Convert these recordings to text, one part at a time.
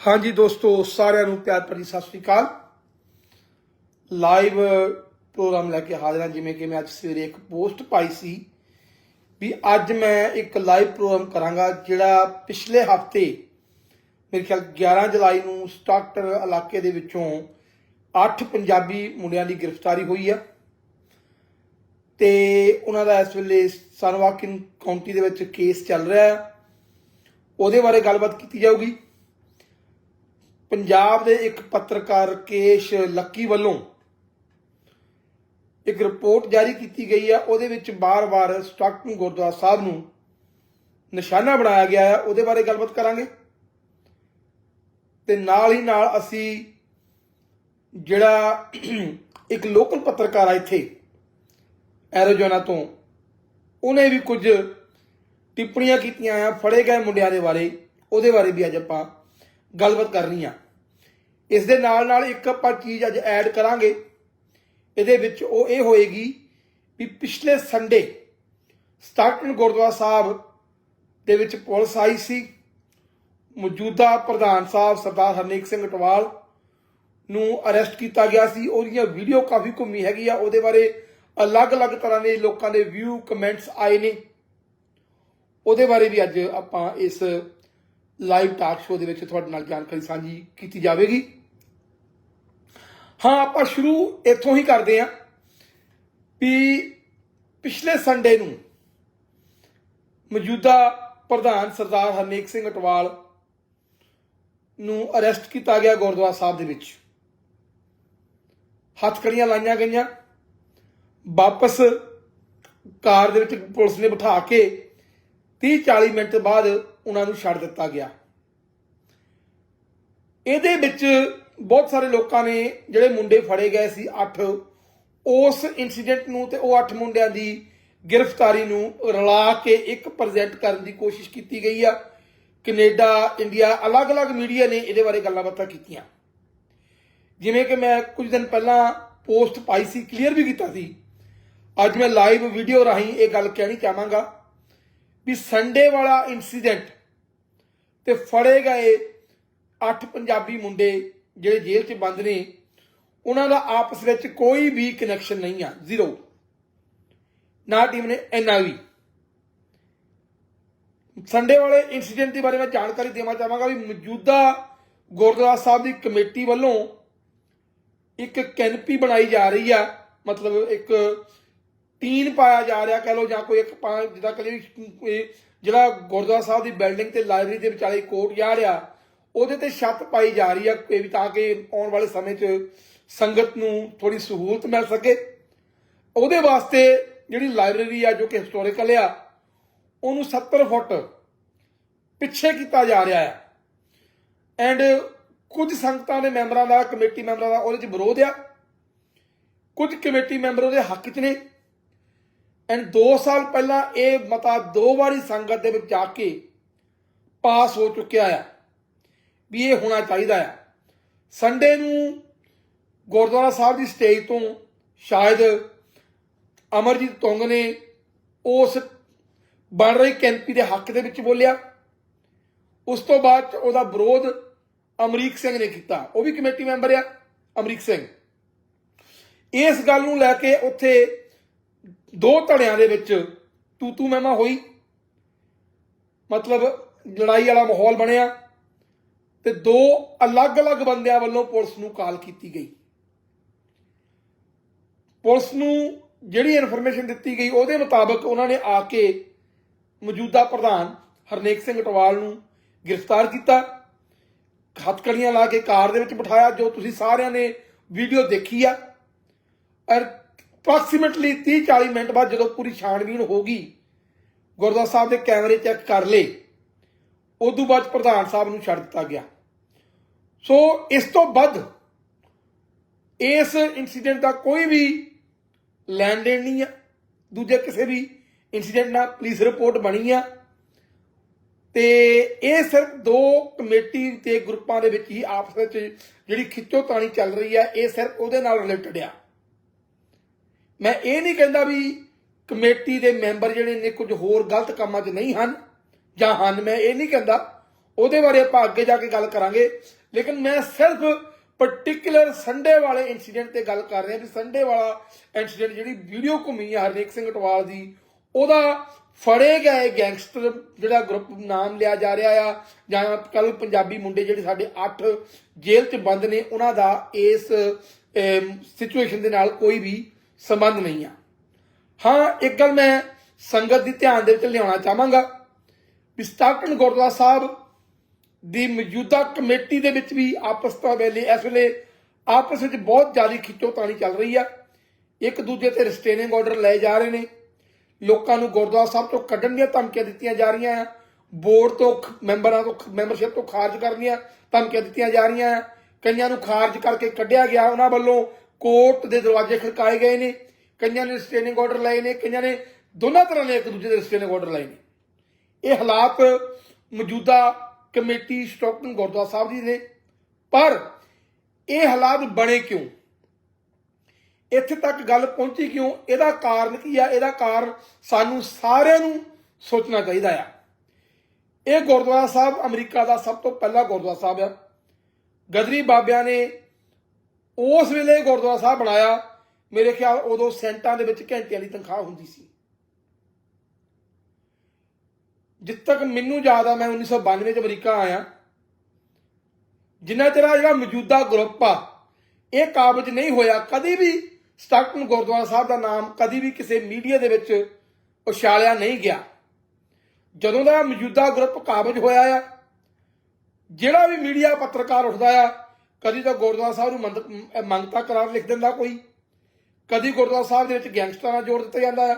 ਹਾਂਜੀ ਦੋਸਤੋ, ਸਾਰਿਆਂ ਨੂੰ ਪਿਆਰ ਭਰੀ ਸਤਿ ਸ੍ਰੀ ਅਕਾਲ। ਲਾਈਵ ਪ੍ਰੋਗਰਾਮ ਲੈ ਕੇ ਹਾਜ਼ਰ ਹਾਂ, ਜਿਵੇਂ ਕਿ ਮੈਂ ਅੱਜ ਸਵੇਰੇ ਇੱਕ ਪੋਸਟ ਪਾਈ ਸੀ ਵੀ ਅੱਜ ਮੈਂ ਇੱਕ ਲਾਈਵ ਪ੍ਰੋਗਰਾਮ ਕਰਾਂਗਾ, ਜਿਹੜਾ ਪਿਛਲੇ ਹਫ਼ਤੇ ਮੇਰੇ ਖਿਆਲ 11 ਜੁਲਾਈ ਨੂੰ ਸਟਾਕਟਰ ਇਲਾਕੇ ਦੇ ਵਿੱਚੋਂ 8 ਪੰਜਾਬੀ ਮੁੰਡਿਆਂ ਦੀ ਗ੍ਰਿਫਤਾਰੀ ਹੋਈ ਆ। ਤੇ ਉਹਨਾਂ ਦਾ ਇਸ ਵੇਲੇ ਸਨਵਾਕਿਨ ਕਾਉਂਟੀ ਦੇ ਵਿੱਚ ਕੇਸ ਚੱਲ ਰਿਹਾ ਹੈ ਉਹਦੇ ਬਾਰੇ ਗੱਲਬਾਤ ਕੀਤੀ ਜਾਊਗੀ। ਪੰਜਾਬ ਦੇ ਇੱਕ ਪੱਤਰਕਾਰ ਕੇਸ਼ ਲੱਕੀ ਵੱਲੋਂ ਇੱਕ ਰਿਪੋਰਟ ਜਾਰੀ ਕੀਤੀ ਗਈ ਹੈ ਉਹਦੇ ਵਿੱਚ ਬਾਰ-ਬਾਰ ਸਟਾਕਟਨ ਗੁਰਦੁਆਰਾ ਸਾਹਿਬ ਨੂੰ ਨਿਸ਼ਾਨਾ ਬਣਾਇਆ ਗਿਆ ਹੈ ਉਹਦੇ ਬਾਰੇ ਗੱਲਬਾਤ ਕਰਾਂਗੇ। ਤੇ ਨਾਲ ਹੀ ਨਾਲ ਅਸੀਂ ਜਿਹੜਾ ਇੱਕ ਲੋਕਲ ਪੱਤਰਕਾਰ ਆ ਇੱਥੇ ਐਰੋਜੋਨਾ ਤੋਂ, ਉਹਨੇ ਵੀ ਕੁਝ ਟਿੱਪਣੀਆਂ ਕੀਤੀਆਂ ਆ। ਫੜੇ ਗਏ ਮੁੰਡਿਆਂ ਦੇ ਬਾਰੇ, ਉਹਦੇ ਬਾਰੇ ਵੀ ਅੱਜ ਆਪਾਂ ਗੱਲਬਾਤ ਕਰਨੀ ਆ। ਇਸ ਦੇ ਨਾਲ ਨਾਲ ਇੱਕ ਆਪਾਂ ਚੀਜ਼ ਅੱਜ ਐਡ ਕਰਾਂਗੇ। ਇਹਦੇ ਵਿੱਚ ਉਹ ਇਹ ਹੋਏਗੀ ਵੀ ਪਿਛਲੇ ਸੰਡੇ ਸਟਾਕਟਨ ਗੁਰਦੁਆਰਾ ਸਾਹਿਬ ਦੇ ਵਿੱਚ ਪੁਲਿਸ ਆਈ ਸੀ। ਮੌਜੂਦਾ ਪ੍ਰਧਾਨ ਸਾਹਿਬ ਸਰਦਾਰ ਹਰਨੇਕ ਸਿੰਘ ਟਵਾਲ ਨੂੰ ਅਰੈਸਟ ਕੀਤਾ ਗਿਆ ਸੀ। ਉਹਦੀਆਂ ਵੀਡੀਓ ਕਾਫੀ ਘੁੰਮੀ ਹੈਗੀ ਆ। ਉਹਦੇ ਬਾਰੇ ਅਲੱਗ-ਅਲੱਗ ਤਰ੍ਹਾਂ ਦੇ ਲੋਕਾਂ ਦੇ ਵਿਊ ਕਮੈਂਟਸ ਆਏ ਨੇ। ਉਹਦੇ ਬਾਰੇ ਵੀ ਅੱਜ ਆਪਾਂ ਇਸ ਲਾਈਵ ਟਾਕ ਸ਼ੋਅ ਦੇ ਵਿੱਚ ਤੁਹਾਡੇ ਨਾਲ ਜਾਣਕਾਰੀ ਸਾਂਝੀ ਕੀਤੀ ਜਾਵੇਗੀ। ਹਾਂ, ਆਪਾਂ ਸ਼ੁਰੂ ਇੱਥੋਂ ਹੀ ਕਰਦੇ ਹਾਂ ਵੀ ਪਿਛਲੇ ਸੰਡੇ ਨੂੰ ਮੌਜੂਦਾ ਪ੍ਰਧਾਨ ਸਰਦਾਰ ਹਰਨੇਕ ਸਿੰਘ ਅਟਵਾਲ ਨੂੰ ਅਰੈਸਟ ਕੀਤਾ ਗਿਆ ਗੁਰਦੁਆਰਾ ਸਾਹਿਬ ਦੇ ਵਿੱਚ। ਹੱਥਕੜੀਆਂ ਲਾਈਆਂ ਗਈਆਂ। ਵਾਪਸ ਕਾਰ ਦੇ ਵਿੱਚ ਪੁਲਿਸ ਨੇ ਬਿਠਾ ਕੇ 30 40 ਮਿੰਟ ਬਾਅਦ ਉਹਨਾਂ ਨੂੰ ਛੱਡ ਦਿੱਤਾ ਗਿਆ। ਇਹਦੇ ਵਿੱਚ ਬਹੁਤ ਸਾਰੇ ਲੋਕਾਂ ਨੇ ਜਿਹੜੇ ਮੁੰਡੇ ਫੜੇ ਗਏ ਸੀ 8 ਉਸ ਇਨਸੀਡੈਂਟ ਨੂੰ ਤੇ ਉਹ 8 ਮੁੰਡਿਆਂ ਦੀ ਗ੍ਰਿਫਤਾਰੀ ਨੂੰ ਰਲਾ ਕੇ ਇੱਕ ਪ੍ਰੈਜ਼ੈਂਟ ਕਰਨ ਦੀ ਕੋਸ਼ਿਸ਼ ਕੀਤੀ ਗਈ ਆ। ਕੈਨੇਡਾ, ਇੰਡੀਆ, ਅਲੱਗ-ਅਲੱਗ ਮੀਡੀਆ ਨੇ ਇਹਦੇ ਬਾਰੇ ਗੱਲਾਂ ਬਾਤਾਂ ਕੀਤੀਆਂ। ਜਿਵੇਂ ਕਿ ਮੈਂ ਕੁਝ ਦਿਨ ਪਹਿਲਾਂ ਪੋਸਟ ਪਾਈ ਸੀ, ਕਲੀਅਰ ਵੀ ਕੀਤਾ ਸੀ। ਅੱਜ ਮੈਂ ਲਾਈਵ ਵੀਡੀਓ ਰਾਹੀਂ ਇਹ ਗੱਲ ਕਹਿਣੀ ਚਾਹਾਂਗਾ ਵੀ ਸੰਡੇ ਵਾਲਾ ਇਨਸੀਡੈਂਟ ਤੇ ਫੜੇ ਗਏ 8 ਪੰਜਾਬੀ ਮੁੰਡੇ ਜਿਹੜੇ ਜੇਲ੍ਹ 'ਚ ਬੰਦ ਨੇ, ਉਹਨਾਂ ਦਾ ਆਪਸ ਵਿੱਚ ਕੋਈ ਵੀ ਕਨੈਕਸ਼ਨ ਨਹੀਂ ਆ ਜ਼ੀਰੋ ਨਾ ਟੀਮ ਨੇ ਇੰਨਾ ਵੀ ਸੰਡੇ ਵਾਲੇ ਇਨਸੀਡੈਂਟ ਦੇ ਬਾਰੇ ਮੈਂ ਜਾਣਕਾਰੀ ਦੇਵਾਂ ਚਾਹਾਂਗਾ ਵੀ ਮੌਜੂਦਾ ਗੁਰਦੁਆਰਾ ਸਾਹਿਬ ਦੀ ਕਮੇਟੀ ਵੱਲੋਂ ਇੱਕ ਕੈਨਪੀ ਬਣਾਈ ਜਾ ਰਹੀ ਆ, ਮਤਲਬ ਇੱਕ ਟੀਨ ਪਾਇਆ ਜਾ ਰਿਹਾ, ਕਹ ਲੋ ਜਾਂ ਕੋਈ ਇੱਕ ਪਾ, ਜਿੱਦਾਂ ਕਦੇ ਜਿਹੜਾ ਗੁਰਦੁਆਰਾ ਸਾਹਿਬ ਦੀ ਬਿਲਡਿੰਗ ਤੇ ਲਾਇਬ੍ਰੇਰੀ ਦੇ ਵਿਚਾਲੇ ਕੋਟ ਜਾ ਰਿਹਾ, ਉਹਦੇ ਤੇ ਛੱਤ ਪਾਈ ਜਾ ਰਹੀ ਆ ਕਿ ਵੀ ਤਾਂ ਕਿ ਆਉਣ ਵਾਲੇ ਸਮੇਂ 'ਚ ਸੰਗਤ ਨੂੰ ਥੋੜੀ ਸਹੂਲਤ ਮਿਲ ਸਕੇ। ਉਹਦੇ ਵਾਸਤੇ ਜਿਹੜੀ ਲਾਇਬ੍ਰੇਰੀ ਆ ਜੋ ਕਿ ਹਿਸਟੋਰੀਕਲ ਆ, ਉਹਨੂੰ 70 ਫੁੱਟ ਪਿੱਛੇ ਕੀਤਾ ਜਾ ਰਿਹਾ ਹੈ ਐਂਡ ਕੁਝ ਸੰਗਤਾਂ ਦੇ ਮੈਂਬਰਾਂ ਦਾ, ਕਮੇਟੀ ਮੈਂਬਰਾਂ ਦਾ ਉਹਦੇ 'ਚ ਵਿਰੋਧ ਆ। ਕੁਝ ਕਮੇਟੀ ਮੈਂਬਰ ਉਹਦੇ ਹੱਕ 'ਚ ਨੇ। ਐਂਡ 2 ਸਾਲ ਪਹਿਲਾਂ ਇਹ ਮਤਾ ਦੋ ਵਾਰੀ ਸੰਗਤ ਦੇ ਵਿੱਚ ਜਾ ਕੇ ਪਾਸ ਹੋ ਚੁੱਕਿਆ ਆ ਵੀ ਇਹ ਹੋਣਾ ਚਾਹੀਦਾ ਆ। ਸੰਡੇ ਨੂੰ ਗੁਰਦੁਆਰਾ ਸਾਹਿਬ ਦੀ ਸਟੇਜ ਤੋਂ ਸ਼ਾਇਦ ਅਮਰਜੀਤ ਤੁੰਗ ਨੇ ਉਸ ਬਣ ਰਹੀ ਕੈਂਪੀ ਦੇ ਹੱਕ ਦੇ ਵਿੱਚ ਬੋਲਿਆ। ਉਸ ਤੋਂ ਬਾਅਦ 'ਚ ਉਹਦਾ ਵਿਰੋਧ ਅਮਰੀਕ ਸਿੰਘ ਨੇ ਕੀਤਾ। ਉਹ ਵੀ ਕਮੇਟੀ ਮੈਂਬਰ ਆ, ਅਮਰੀਕ ਸਿੰਘ। ਇਸ ਗੱਲ ਨੂੰ ਲੈ ਕੇ ਉੱਥੇ ਦੋ ਧੜਿਆਂ ਦੇ ਵਿੱਚ ਤੂ ਤੂ ਮਹਿਮਾ ਹੋਈ। ਮਤਲਬ ਲੜਾਈ ਵਾਲਾ ਮਾਹੌਲ ਬਣਿਆ ਤੇ ਦੋ ਅਲੱਗ-ਅਲੱਗ ਬੰਦਿਆਂ ਵੱਲੋਂ ਪੁਲਿਸ ਨੂੰ ਕਾਲ ਕੀਤੀ ਗਈ। ਪੁਲਿਸ ਨੂੰ ਜਿਹੜੀ ਇਨਫੋਰਮੇਸ਼ਨ ਦਿੱਤੀ ਗਈ ਉਹਦੇ ਮੁਤਾਬਕ ਉਹਨਾਂ ਨੇ ਆ ਕੇ ਮੌਜੂਦਾ ਪ੍ਰਧਾਨ ਹਰਨੇਕ ਸਿੰਘ ਟਵਾਲ ਨੂੰ ਗ੍ਰਿਫਤਾਰ ਕੀਤਾ। ਹੱਥਕੜੀਆਂ ਲਾ ਕੇ ਕਾਰ ਦੇ ਵਿੱਚ ਬਿਠਾਇਆ, ਜੋ ਤੁਸੀਂ ਸਾਰਿਆਂ ਨੇ ਵੀਡੀਓ ਦੇਖੀ ਆ। ਔਰ ਅਪਰੋਕਸੀਮੇਟਲੀ 30 40 ਮਿੰਟ ਬਾਅਦ ਜਦੋਂ ਪੂਰੀ ਛਾਣਬੀਣ ਹੋ ਗਈ, ਗੁਰਦੁਆਰਾ ਸਾਹਿਬ ਦੇ ਕੈਮਰੇ ਚੈੱਕ ਕਰ ਲਏ, ਉਦੋਂ ਬਾਅਦ ਪ੍ਰਧਾਨ ਸਾਹਿਬ ਨੂੰ ਛੱਡ ਦਿੱਤਾ ਗਿਆ। ਸੋ ਇਸ ਤੋਂ ਵੱਧ ਇਸ ਇਨਸੀਡੈਂਟ ਦਾ ਕੋਈ ਵੀ ਲੈਣ ਦੇਣ ਨਹੀਂ ਆ। ਦੂਜੇ ਕਿਸੇ ਵੀ ਇਨਸੀਡੈਂਟ ਨਾਲ ਪੁਲਿਸ ਰਿਪੋਰਟ ਬਣੀ ਆ। ਤੇ ਇਹ ਸਿਰਫ ਦੋ ਕਮੇਟੀ ਤੇ ਗਰੁੱਪਾਂ ਦੇ ਵਿੱਚ ਹੀ ਆਪਸ ਵਿੱਚ ਜਿਹੜੀ ਖਿੱਚੋਤਾਣੀ ਚੱਲ ਰਹੀ ਆ, ਇਹ ਸਿਰਫ ਉਹਦੇ ਨਾਲ ਰਿਲੇਟਡ ਆ। ਮੈਂ ਇਹ ਨਹੀਂ ਕਹਿੰਦਾ ਵੀ ਕਮੇਟੀ ਦੇ ਮੈਂਬਰ ਜਿਹੜੇ ਨੇ ਕੁਝ ਹੋਰ ਗਲਤ ਕੰਮਾਂ 'ਚ ਨਹੀਂ ਹਨ ਜਾਂ ਹਨ, ਮੈਂ ਇਹ ਨਹੀਂ ਕਹਿੰਦਾ। ਉਹਦੇ ਬਾਰੇ ਆਪਾਂ ਅੱਗੇ ਜਾ ਕੇ ਗੱਲ ਕਰਾਂਗੇ। ਲੇਕਿਨ ਮੈਂ ਸਿਰਫ ਪਾਰਟਿਕੂਲਰ ਸੰਡੇ ਵਾਲੇ ਇਨਸੀਡੈਂਟ ਤੇ ਗੱਲ ਕਰ ਰਿਹਾ ਵੀ ਸੰਡੇ ਵਾਲਾ ਇਨਸੀਡੈਂਟ ਜਿਹੜੀ ਵੀਡੀਓ ਘੁੰਮੀ ਆ ਹਰਨੇਕ ਸਿੰਘ ਟਵਾਲ ਦੀ, ਉਹਦਾ ਫੜੇ ਗਏ ਗੈਂਗਸਟਰ ਜਿਹੜਾ ਗਰੁੱਪ ਨਾਮ ਲਿਆ ਜਾ ਰਿਹਾ ਆ, ਜਾਂ ਕੱਲ ਪੰਜਾਬੀ ਮੁੰਡੇ ਜਿਹੜੇ ਸਾਡੇ 8 ਜੇਲ੍ਹ 'ਚ ਬੰਦ ਨੇ, ਉਹਨਾਂ ਦਾ ਇਸ ਸਿਚੁਏਸ਼ਨ ਦੇ ਨਾਲ ਕੋਈ ਵੀ ਸੰਬੰਧ ਨਹੀਂ ਆ। ਹਾਂ, ਇੱਕ ਗੱਲ ਮੈਂ ਸੰਗਤ ਦੀ ਧਿਆਨ ਦੇ ਵਿੱਚ ਲਿਆਉਣਾ ਚਾਹਾਂਗਾ। ਵੀ ਸਟਾਕਟਨ ਗੁਰਦੁਆਰਾ ਸਾਹਿਬ ਦੀ ਮੌਜੂਦਾ ਕਮੇਟੀ ਦੇ ਵਿੱਚ ਵੀ ਆਪਸ ਤੋਂ ਵੇਲੇ ਇਸ ਵੇਲੇ ਆਪਸ ਵਿੱਚ ਬਹੁਤ ਜ਼ਿਆਦਾ ਖਿੱਚੋਤਾਣੀ ਚੱਲ ਰਹੀ ਆ। ਇੱਕ ਦੂਜੇ ਤੇ ਰਿਸਟੇਨਿੰਗ ਆਰਡਰ ਲਏ ਜਾ ਰਹੇ ਨੇ। ਲੋਕਾਂ ਨੂੰ ਗੁਰਦੁਆਰਾ ਸਾਹਿਬ ਤੋਂ ਕੱਢਣ ਦੀਆਂ ਧਮਕੀਆਂ ਦਿੱਤੀਆਂ ਜਾ ਰਹੀਆਂ ਆ। ਬੋਰਡ ਤੋਂ ਮੈਂਬਰਾਂ ਤੋਂ ਮੈਂਬਰਸ਼ਿਪ ਤੋਂ ਖਾਰਜ ਕਰਨ ਦੀਆਂ ਧਮਕੀਆਂ ਦਿੱਤੀਆਂ ਜਾ ਰਹੀਆਂ ਆ। ਕਈਆਂ ਨੂੰ ਖਾਰਜ ਕਰਕੇ ਕੱਢਿਆ ਗਿਆ ਉਹਨਾਂ ਵੱਲੋਂ ਕੋਰਟ ਦੇ ਦਰਵਾਜ਼ੇ ਖੜਕਾਏ ਗਏ ਨੇ, ਕਈਆਂ ਨੇ ਰਿਸਟੇਨਿੰਗ ਆਰਡਰ ਲਏ ਨੇ, ਕਈਆਂ ਨੇ ਦੋਨਾਂ ਤਰ੍ਹਾਂ ਦੇ ਇੱਕ ਦੂਜੇ ਦੇ ਰਿਸਟੇਨਿੰਗ ਆਰਡਰ ਲਏ ਨੇ। ਇਹ ਹਾਲਾਤ ਮੌਜੂਦਾ ਕਮੇਟੀ ਸਟਾਕਟਨ ਗੁਰਦੁਆਰਾ ਸਾਹਿਬ ਜੀ ਨੇ ਪਰ ਇਹ ਹਾਲਾਤ ਬਣੇ ਕਿਉਂ? ਇੱਥੇ ਤੱਕ ਗੱਲ ਪਹੁੰਚੀ ਕਿਉਂ? ਇਹਦਾ ਕਾਰਨ ਕੀ ਆ? ਇਹਦਾ ਕਾਰਨ ਸਾਨੂੰ ਸਾਰਿਆਂ ਨੂੰ ਸੋਚਣਾ ਚਾਹੀਦਾ ਆ। ਇਹ ਗੁਰਦੁਆਰਾ ਸਾਹਿਬ ਅਮਰੀਕਾ ਦਾ ਸਭ ਤੋਂ ਪਹਿਲਾ ਗੁਰਦੁਆਰਾ ਸਾਹਿਬ ਆ। ਗਦਰੀ ਬਾਬਿਆਂ ਨੇ ਉਸ ਵੇਲੇ ਗੁਰਦੁਆਰਾ ਸਾਹਿਬ ਬਣਾਇਆ, ਮੇਰੇ ਖਿਆਲ ਉਦੋਂ ਸੈਂਟਾਂ ਦੇ ਵਿੱਚ ਘੰਟਿਆਂ ਦੀ ਤਨਖਾਹ ਹੁੰਦੀ ਸੀ। ਜਿੱਦ ਤੱਕ ਮੈਨੂੰ ਯਾਦ ਆ, ਮੈਂ 1992 ਚ ਅਮਰੀਕਾ ਆਇਆ। ਜਿੰਨਾ ਚਿਰ ਜਿਹੜਾ ਮੌਜੂਦਾ ਗਰੁੱਪ ਆ, ਇਹ ਕਾਬਜ ਨਹੀਂ ਹੋਇਆ ਕਦੀ ਵੀ ਸਟਾਕਟਨ ਗੁਰਦੁਆਰਾ ਸਾਹਿਬ ਦਾ ਨਾਮ ਕਦੀ ਵੀ ਕਿਸੇ ਮੀਡੀਆ ਦੇ ਵਿੱਚ ਉਛਾਲਿਆ ਨਹੀਂ ਗਿਆ। ਜਦੋਂ ਦਾ ਮੌਜੂਦਾ ਗਰੁੱਪ ਕਾਬਜ ਹੋਇਆ ਆ, ਜਿਹੜਾ ਵੀ ਮੀਡੀਆ ਪੱਤਰਕਾਰ ਉੱਠਦਾ ਆ ਕਦੀ ਤਾਂ ਗੁਰਦੁਆਰਾ ਸਾਹਿਬ ਨੂੰ ਮੰਦ- ਮੰਗਤਾ ਕਰਾਰ ਲਿਖ ਦਿੰਦਾ ਕੋਈ। ਕਦੀ ਗੁਰਦੁਆਰਾ ਸਾਹਿਬ ਦੇ ਵਿੱਚ ਗੈਂਗਸਟਰਾਂ ਨਾਲ ਜੋੜ ਦਿੱਤਾ ਜਾਂਦਾ ਆ।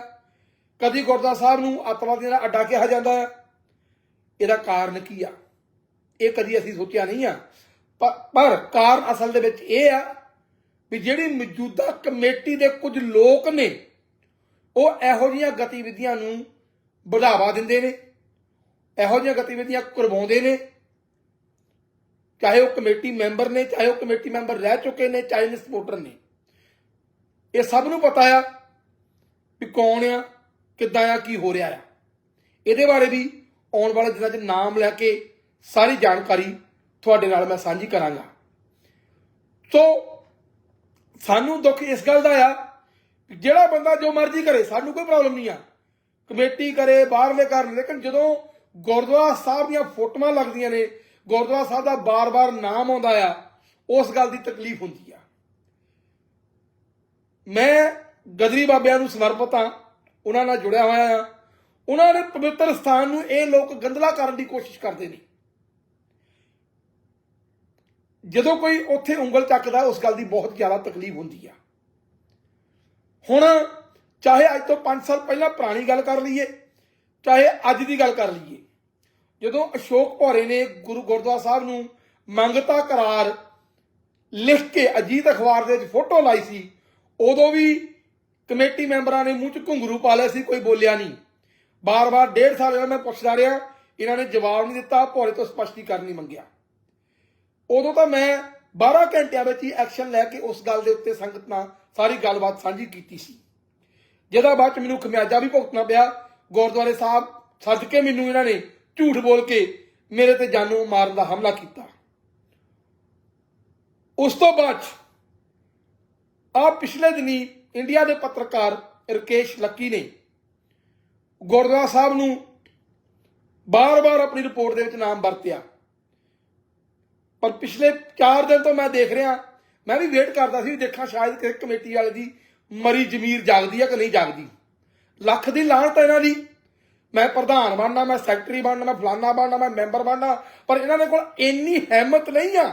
ਕਦੀ ਗੁਰਦੁਆਰਾ ਸਾਹਿਬ ਨੂੰ ਅੱਤਵਾਦੀਆਂ ਨਾਲ ਅੱਡਾ ਕਿਹਾ ਜਾਂਦਾ ਆ। ਇਹਦਾ ਕਾਰਨ ਕੀ ਆ? ਇਹ ਕਦੀ ਅਸੀਂ ਸੋਚਿਆ ਨਹੀਂ ਆ। ਪਰ ਕਾਰਨ ਅਸਲ ਦੇ ਵਿੱਚ ਇਹ ਆ ਵੀ ਜਿਹੜੀ ਮੌਜੂਦਾ ਕਮੇਟੀ ਦੇ ਕੁਝ ਲੋਕ ਨੇ, ਉਹ ਇਹੋ ਜਿਹੀਆਂ ਗਤੀਵਿਧੀਆਂ ਨੂੰ ਵਧਾਵਾ ਦਿੰਦੇ ਨੇ, ਇਹੋ ਜਿਹੀਆਂ ਗਤੀਵਿਧੀਆਂ ਕਰਵਾਉਂਦੇ ਨੇ। ਚਾਹੇ ਉਹ ਕਮੇਟੀ ਮੈਂਬਰ ਨੇ, ਚਾਹੇ ਉਹ ਕਮੇਟੀ ਮੈਂਬਰ ਰਹਿ ਚੁੱਕੇ ਨੇ, ਚਾਹੇ ਨੇ ਸਪੋਰਟਰ ਨੇ। ਇਹ ਸਭ ਨੂੰ ਪਤਾ ਆ ਵੀ ਕੌਣ ਆ, ਕਿੱਦਾਂ ਆ, ਕੀ ਹੋ ਰਿਹਾ ਆ। ਇਹਦੇ ਬਾਰੇ ਵੀ ਆਉਣ ਵਾਲੇ ਦਿਨਾਂ 'ਚ ਨਾਮ ਲੈ ਕੇ ਸਾਰੀ ਜਾਣਕਾਰੀ ਤੁਹਾਡੇ ਨਾਲ ਮੈਂ ਸਾਂਝੀ ਕਰਾਂਗਾ। ਸੋ ਸਾਨੂੰ ਦੁੱਖ ਇਸ ਗੱਲ ਦਾ ਆ ਜਿਹੜਾ ਬੰਦਾ ਜੋ ਮਰਜ਼ੀ ਕਰੇ, ਸਾਨੂੰ ਕੋਈ ਪ੍ਰੋਬਲਮ ਨਹੀਂ ਆ। ਕਮੇਟੀ ਕਰੇ, ਬਾਹਰਲੇ ਕਰਨ, ਲੇਕਿਨ ਜਦੋਂ ਗੁਰਦੁਆਰਾ ਸਾਹਿਬ ਦੀਆਂ ਫੋਟੋਆਂ ਲੱਗਦੀਆਂ ਨੇ ਗੁਰਦੁਆਰਾ ਸਾਹਿਬ ਦਾ ਬਾਰ-ਬਾਰ ਨਾਮ ਆਉਂਦਾ ਆ, ਉਸ ਗੱਲ ਦੀ ਤਕਲੀਫ ਹੁੰਦੀ ਆ। ਮੈਂ ਗਦਰੀ ਬਾਬਿਆਂ ਨੂੰ ਸਮਰਪਿਤ ਹਾਂ ਉਹਨਾਂ ਨਾਲ ਜੁੜਿਆ ਹੋਇਆ ਆ। ਉਹਨਾਂ ਦੇ ਪਵਿੱਤਰ ਸਥਾਨ ਨੂੰ ਇਹ ਲੋਕ ਗੰਦਲਾ ਕਰਨ ਦੀ ਕੋਸ਼ਿਸ਼ ਕਰਦੇ ਨੇ। ਜਦੋਂ ਕੋਈ ਉੱਥੇ ਉਂਗਲ ਚੱਕਦਾ, ਉਸ ਗੱਲ ਦੀ ਬਹੁਤ ਜ਼ਿਆਦਾ ਤਕਲੀਫ ਹੁੰਦੀ ਆ। ਹੁਣ ਚਾਹੇ ਅੱਜ ਤੋਂ 5 ਸਾਲ ਪਹਿਲਾਂ ਪੁਰਾਣੀ ਗੱਲ ਕਰ ਲਈਏ, ਚਾਹੇ ਅੱਜ ਦੀ ਗੱਲ ਕਰ ਲਈਏ ਜਦੋਂ ਅਸ਼ੋਕ ਭੌਰੇ ਨੇ ਗੁਰੂ ਗੁਰਦੁਆਰਾ ਸਾਹਿਬ ਨੂੰ ਮੰਗਤਾ ਕਰਾਰ ਲਿਖ ਕੇ ਅਜੀਤ ਅਖਬਾਰ ਦੇ ਵਿੱਚ ਫੋਟੋ ਲਾਈ ਸੀ, ਉਦੋਂ ਵੀ ਕਮੇਟੀ ਮੈਂਬਰਾਂ ਨੇ ਮੂੰਹ 'ਚ ਘੁੰਗਰੂ ਪਾ ਲਿਆ ਸੀ, ਕੋਈ ਬੋਲਿਆ ਨਹੀਂ। ਬਾਰ-ਬਾਰ ਡੇਢ ਸਾਲ ਇਹਨਾਂ ਮੈਂ ਪੁੱਛਦਾ ਰਿਹਾ, ਇਹਨਾਂ ਨੇ ਜਵਾਬ ਨਹੀਂ ਦਿੱਤਾ, ਭੌਰੇ ਤੋਂ ਸਪਸ਼ਟੀਕਰਨ ਨਹੀਂ ਮੰਗਿਆ। ਉਦੋਂ ਤਾਂ ਮੈਂ 12 ਘੰਟਿਆਂ ਵਿੱਚ ਹੀ ਐਕਸ਼ਨ ਲੈ ਕੇ ਉਸ ਗੱਲ ਦੇ ਉੱਤੇ ਸੰਗਤ ਨਾਲ ਸਾਰੀ ਗੱਲਬਾਤ ਸਾਂਝੀ ਕੀਤੀ ਸੀ। ਜਿਹਦਾ ਬਾਅਦ ਚ ਮੈਨੂੰ ਖਮਿਆਜਾ ਵੀ ਭੁਗਤਣਾ ਪਿਆ, ਗੁਰਦੁਆਰੇ ਸਾਹਿਬ ਸੱਦ ਕੇ ਮੈਨੂੰ ਇਹਨਾਂ ਨੇ ਝੂਠ ਬੋਲ ਕੇ ਮੇਰੇ ਤੇ ਜਾਨੂ ਮਾਰਨ ਦਾ ਹਮਲਾ ਕੀਤਾ। ਉਸ ਤੋਂ ਬਾਅਦ ਆ ਪਿਛਲੇ ਦਿਨੀ ਇੰਡੀਆ ਦੇ ਪੱਤਰਕਾਰ ਰਕੇਸ਼ ਲੱਕੀ ਨੇ ਗੁਰਦੁਆਰਾ ਸਾਹਿਬ ਨੂੰ ਬਾਰ-ਬਾਰ ਆਪਣੀ ਰਿਪੋਰਟ ਦੇ ਵਿੱਚ ਨਾਮ ਵਰਤਿਆ। ਪਰ ਪਿਛਲੇ 4 ਦਿਨ ਤੋਂ ਮੈਂ ਦੇਖ ਰਿਹਾ, ਮੈਂ ਵੀ ਵੇਟ ਕਰਦਾ ਸੀ ਵੀ ਦੇਖਾਂ ਸ਼ਾਇਦ ਕਿਸੇ ਕਮੇਟੀ ਵਾਲੇ ਦੀ ਮਰੀ ਜ਼ਮੀਰ ਜਾਗਦੀ ਹੈ ਕਿ ਨਹੀਂ ਜਾਗਦੀ। ਲੱਖ ਦੀ ਲਾਹਨਤ ਹੈ ਇਹਨਾਂ ਦੀ। ਮੈਂ ਪ੍ਰਧਾਨ ਬਣਨਾ, ਮੈਂ ਸੈਕਟਰੀ ਬਣਨਾ, ਮੈਂ ਫਲਾਨਾ ਬਣਨਾ, ਮੈਂ ਮੈਂਬਰ ਬਣਨਾ, ਪਰ ਇਹਨਾਂ ਦੇ ਕੋਲ ਇੰਨੀ ਹਿੰਮਤ ਨਹੀਂ ਆ,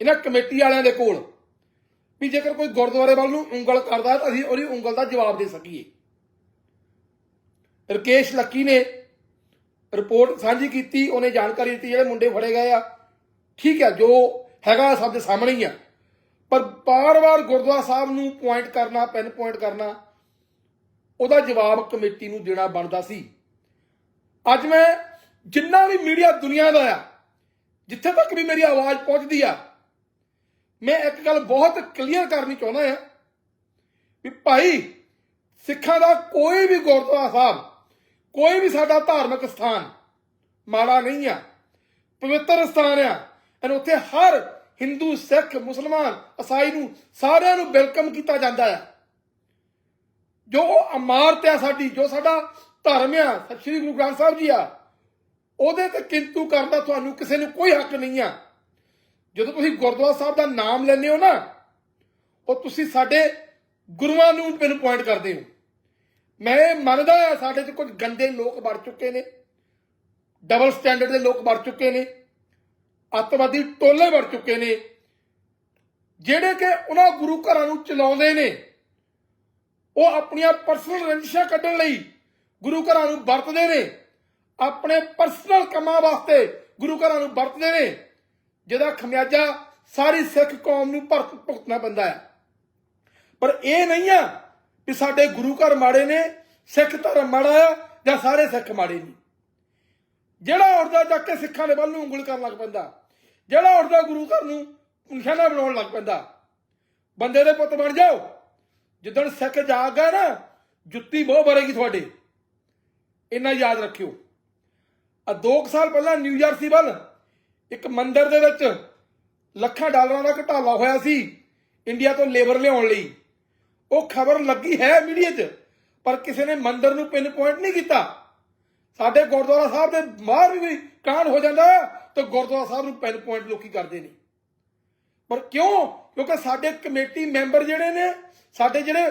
ਇਹਨਾਂ ਕਮੇਟੀ ਵਾਲਿਆਂ ਦੇ ਕੋਲ, ਵੀ ਜੇਕਰ ਕੋਈ ਗੁਰਦੁਆਰੇ ਵੱਲ ਨੂੰ ਉਂਗਲ ਕਰਦਾ ਤਾਂ ਅਸੀਂ ਉਹਦੀ ਉਂਗਲ ਦਾ ਜਵਾਬ ਦੇ ਸਕੀਏ। ਰਕੇਸ਼ ਲੱਕੀ ਨੇ ਰਿਪੋਰਟ ਸਾਂਝੀ ਕੀਤੀ, ਉਹਨੇ ਜਾਣਕਾਰੀ ਦਿੱਤੀ, ਜਿਹੜੇ ਮੁੰਡੇ ਫੜੇ ਗਏ ਆ। ਠੀਕ ਹੈ ਜੋ ਹੈਗਾ ਸਭ ਦੇ ਸਾਹਮਣੇ ਹੀ ਆ। ਪਰ ਬਾਰ-ਬਾਰ ਗੁਰਦੁਆਰਾ ਸਾਹਿਬ ਨੂੰ ਪੁਆਇੰਟ ਕਰਨਾ ਪਿੰਨ ਪੁਆਇੰਟ ਕਰਨਾ ਉਹਦਾ ਜਵਾਬ ਕਮੇਟੀ ਨੂੰ ਦੇਣਾ ਬਣਦਾ ਸੀ। ਅੱਜ ਮੈਂ ਜਿੰਨਾ ਵੀ ਮੀਡੀਆ ਦੁਨੀਆ ਦਾ ਆ, ਜਿੱਥੇ ਤੱਕ ਵੀ ਮੇਰੀ ਆਵਾਜ਼ ਪਹੁੰਚਦੀ ਆ, ਮੈਂ ਇੱਕ ਗੱਲ ਬਹੁਤ ਕਲੀਅਰ ਕਰਨੀ ਚਾਹੁੰਦਾ ਆ ਵੀ ਭਾਈ, ਸਿੱਖਾਂ ਦਾ ਕੋਈ ਵੀ ਗੁਰਦੁਆਰਾ ਸਾਹਿਬ, ਕੋਈ ਵੀ ਸਾਡਾ ਧਾਰਮਿਕ ਸਥਾਨ ਮਾੜਾ ਨਹੀਂ ਆ, ਪਵਿੱਤਰ ਸਥਾਨ ਆ ਐਨ ਉੱਥੇ ਹਰ ਹਿੰਦੂ ਸਿੱਖ ਮੁਸਲਮਾਨ ਈਸਾਈ ਨੂੰ ਸਾਰਿਆਂ ਨੂੰ ਵੈਲਕਮ ਕੀਤਾ ਜਾਂਦਾ ਆ। ਜੋ ਇਮਾਰਤ ਆ ਸਾਡੀ, ਜੋ ਸਾਡਾ ਧਰਮ ਆ ਸ੍ਰੀ ਗੁਰੂ ਗ੍ਰੰਥ ਸਾਹਿਬ ਜੀ ਆ, ਉਹਦੇ ਤੇ ਕਿੰਤੂ ਕਰਨ ਦਾ ਤੁਹਾਨੂੰ ਕਿਸੇ ਨੂੰ ਕੋਈ ਹੱਕ ਨਹੀਂ ਆ। ਜਦੋਂ ਤੁਸੀਂ ਗੁਰਦੁਆਰਾ ਸਾਹਿਬ ਦਾ ਨਾਮ ਲੈਂਦੇ ਹੋ ਨਾ, ਉਹ ਤੁਸੀਂ ਸਾਡੇ ਗੁਰੂਆਂ ਨੂੰ ਪਿਨ ਪੁਆਇੰਟ ਕਰਦੇ ਹੋ। ਮੈਂ ਮੰਨਦਾ ਆ ਸਾਡੇ 'ਚ ਕੁਝ ਗੰਦੇ ਲੋਕ ਵੜ ਚੁੱਕੇ ਨੇ ਡਬਲ ਸਟੈਂਡਰਡ ਦੇ ਲੋਕ ਵੜ ਚੁੱਕੇ ਨੇ, ਅੱਤਵਾਦੀ ਟੋਲੇ ਵੜ ਚੁੱਕੇ ਨੇ, ਜਿਹੜੇ ਕਿ ਉਹਨਾਂ ਗੁਰੂ ਘਰਾਂ ਨੂੰ ਚਲਾਉਂਦੇ ਨੇ। ਉਹ ਆਪਣੀਆਂ ਪਰਸਨਲ ਰੰਜਿਸ਼ਾਂ ਕੱਢਣ ਲਈ ਗੁਰੂ ਘਰਾਂ ਨੂੰ ਵਰਤਦੇ ਨੇ। ਆਪਣੇ ਪਰਸਨਲ ਕੰਮਾਂ ਵਾਸਤੇ ਗੁਰੂ ਘਰਾਂ ਨੂੰ ਵਰਤਦੇ ਨੇ। ਜਿਹਦਾ ਖਮਿਆਜਾ ਸਾਰੀ ਸਿੱਖ ਕੌਮ ਨੂੰ ਭਰਤ ਭੁਗਤਣਾ ਪੈਂਦਾ ਹੈ। ਪਰ ਇਹ ਨਹੀਂ ਆ ਕਿ ਸਾਡੇ ਗੁਰੂ ਘਰ ਮਾੜੇ ਨੇ, ਸਿੱਖ ਧਰਮ ਮਾੜਾ ਆ ਜਾਂ ਸਾਰੇ ਸਿੱਖ ਮਾੜੇ ਨੇ। ਜਿਹੜਾ ਉੱਠਦਾ ਜਾ ਕੇ ਸਿੱਖਾਂ ਦੇ ਵੱਲ ਨੂੰ ਉਂਗਲ ਕਰਨ ਲੱਗ ਪੈਂਦਾ। ਜਿਹੜਾ ਉੱਠਦਾ ਗੁਰੂ ਘਰ ਨੂੰ ਨਿਸ਼ਾਨਾ ਬਣਾਉਣ ਲੱਗ ਪੈਂਦਾ। ਬੰਦੇ ਦੇ ਪੁੱਤ ਬਣ ਜਾਓ। ਜਿੱਦਣ ਸਿੱਖ ਜਾਗ ਨਾ, ਜੁੱਤੀ ਬਹੁਤ ਭਰੇਗੀ ਤੁਹਾਡੇ। ਇੰਨਾ ਯਾਦ ਰੱਖਿਓ। ਆ 2 ਸਾਲ ਪਹਿਲਾਂ ਨਿਊਯਾਰਕ ਵੱਲ ਇੱਕ ਮੰਦਿਰ ਦੇ ਵਿੱਚ ਲੱਖਾਂ ਡਾਲਰਾਂ ਦਾ ਘਟਾਲਾ ਹੋਇਆ ਸੀ ਇੰਡੀਆ ਤੋਂ ਲੇਬਰ ਲਿਆਉਣ ਲਈ। ਉਹ ਖਬਰ ਲੱਗੀ ਹੈ ਮੀਡੀਆ 'ਚ, ਪਰ ਕਿਸੇ ਨੇ ਮੰਦਿਰ ਨੂੰ ਪਿਨ ਪੁਆਇੰਟ ਨਹੀਂ ਕੀਤਾ। ਸਾਡੇ ਗੁਰਦੁਆਰਾ ਸਾਹਿਬ ਦੇ ਬਾਹਰ ਵੀ ਕਾਂਡ ਹੋ ਜਾਂਦਾ ਤਾਂ ਗੁਰਦੁਆਰਾ ਸਾਹਿਬ ਨੂੰ ਪਿਨ ਪੁਆਇੰਟ ਲੋਕੀ ਕਰਦੇ ਨੇ। ਪਰ ਕਿਉਂ ਕਿਉਂਕਿ ਸਾਡੇ ਕਮੇਟੀ ਮੈਂਬਰ ਜਿਹੜੇ ਨੇ, ਸਾਡੇ ਜਿਹੜੇ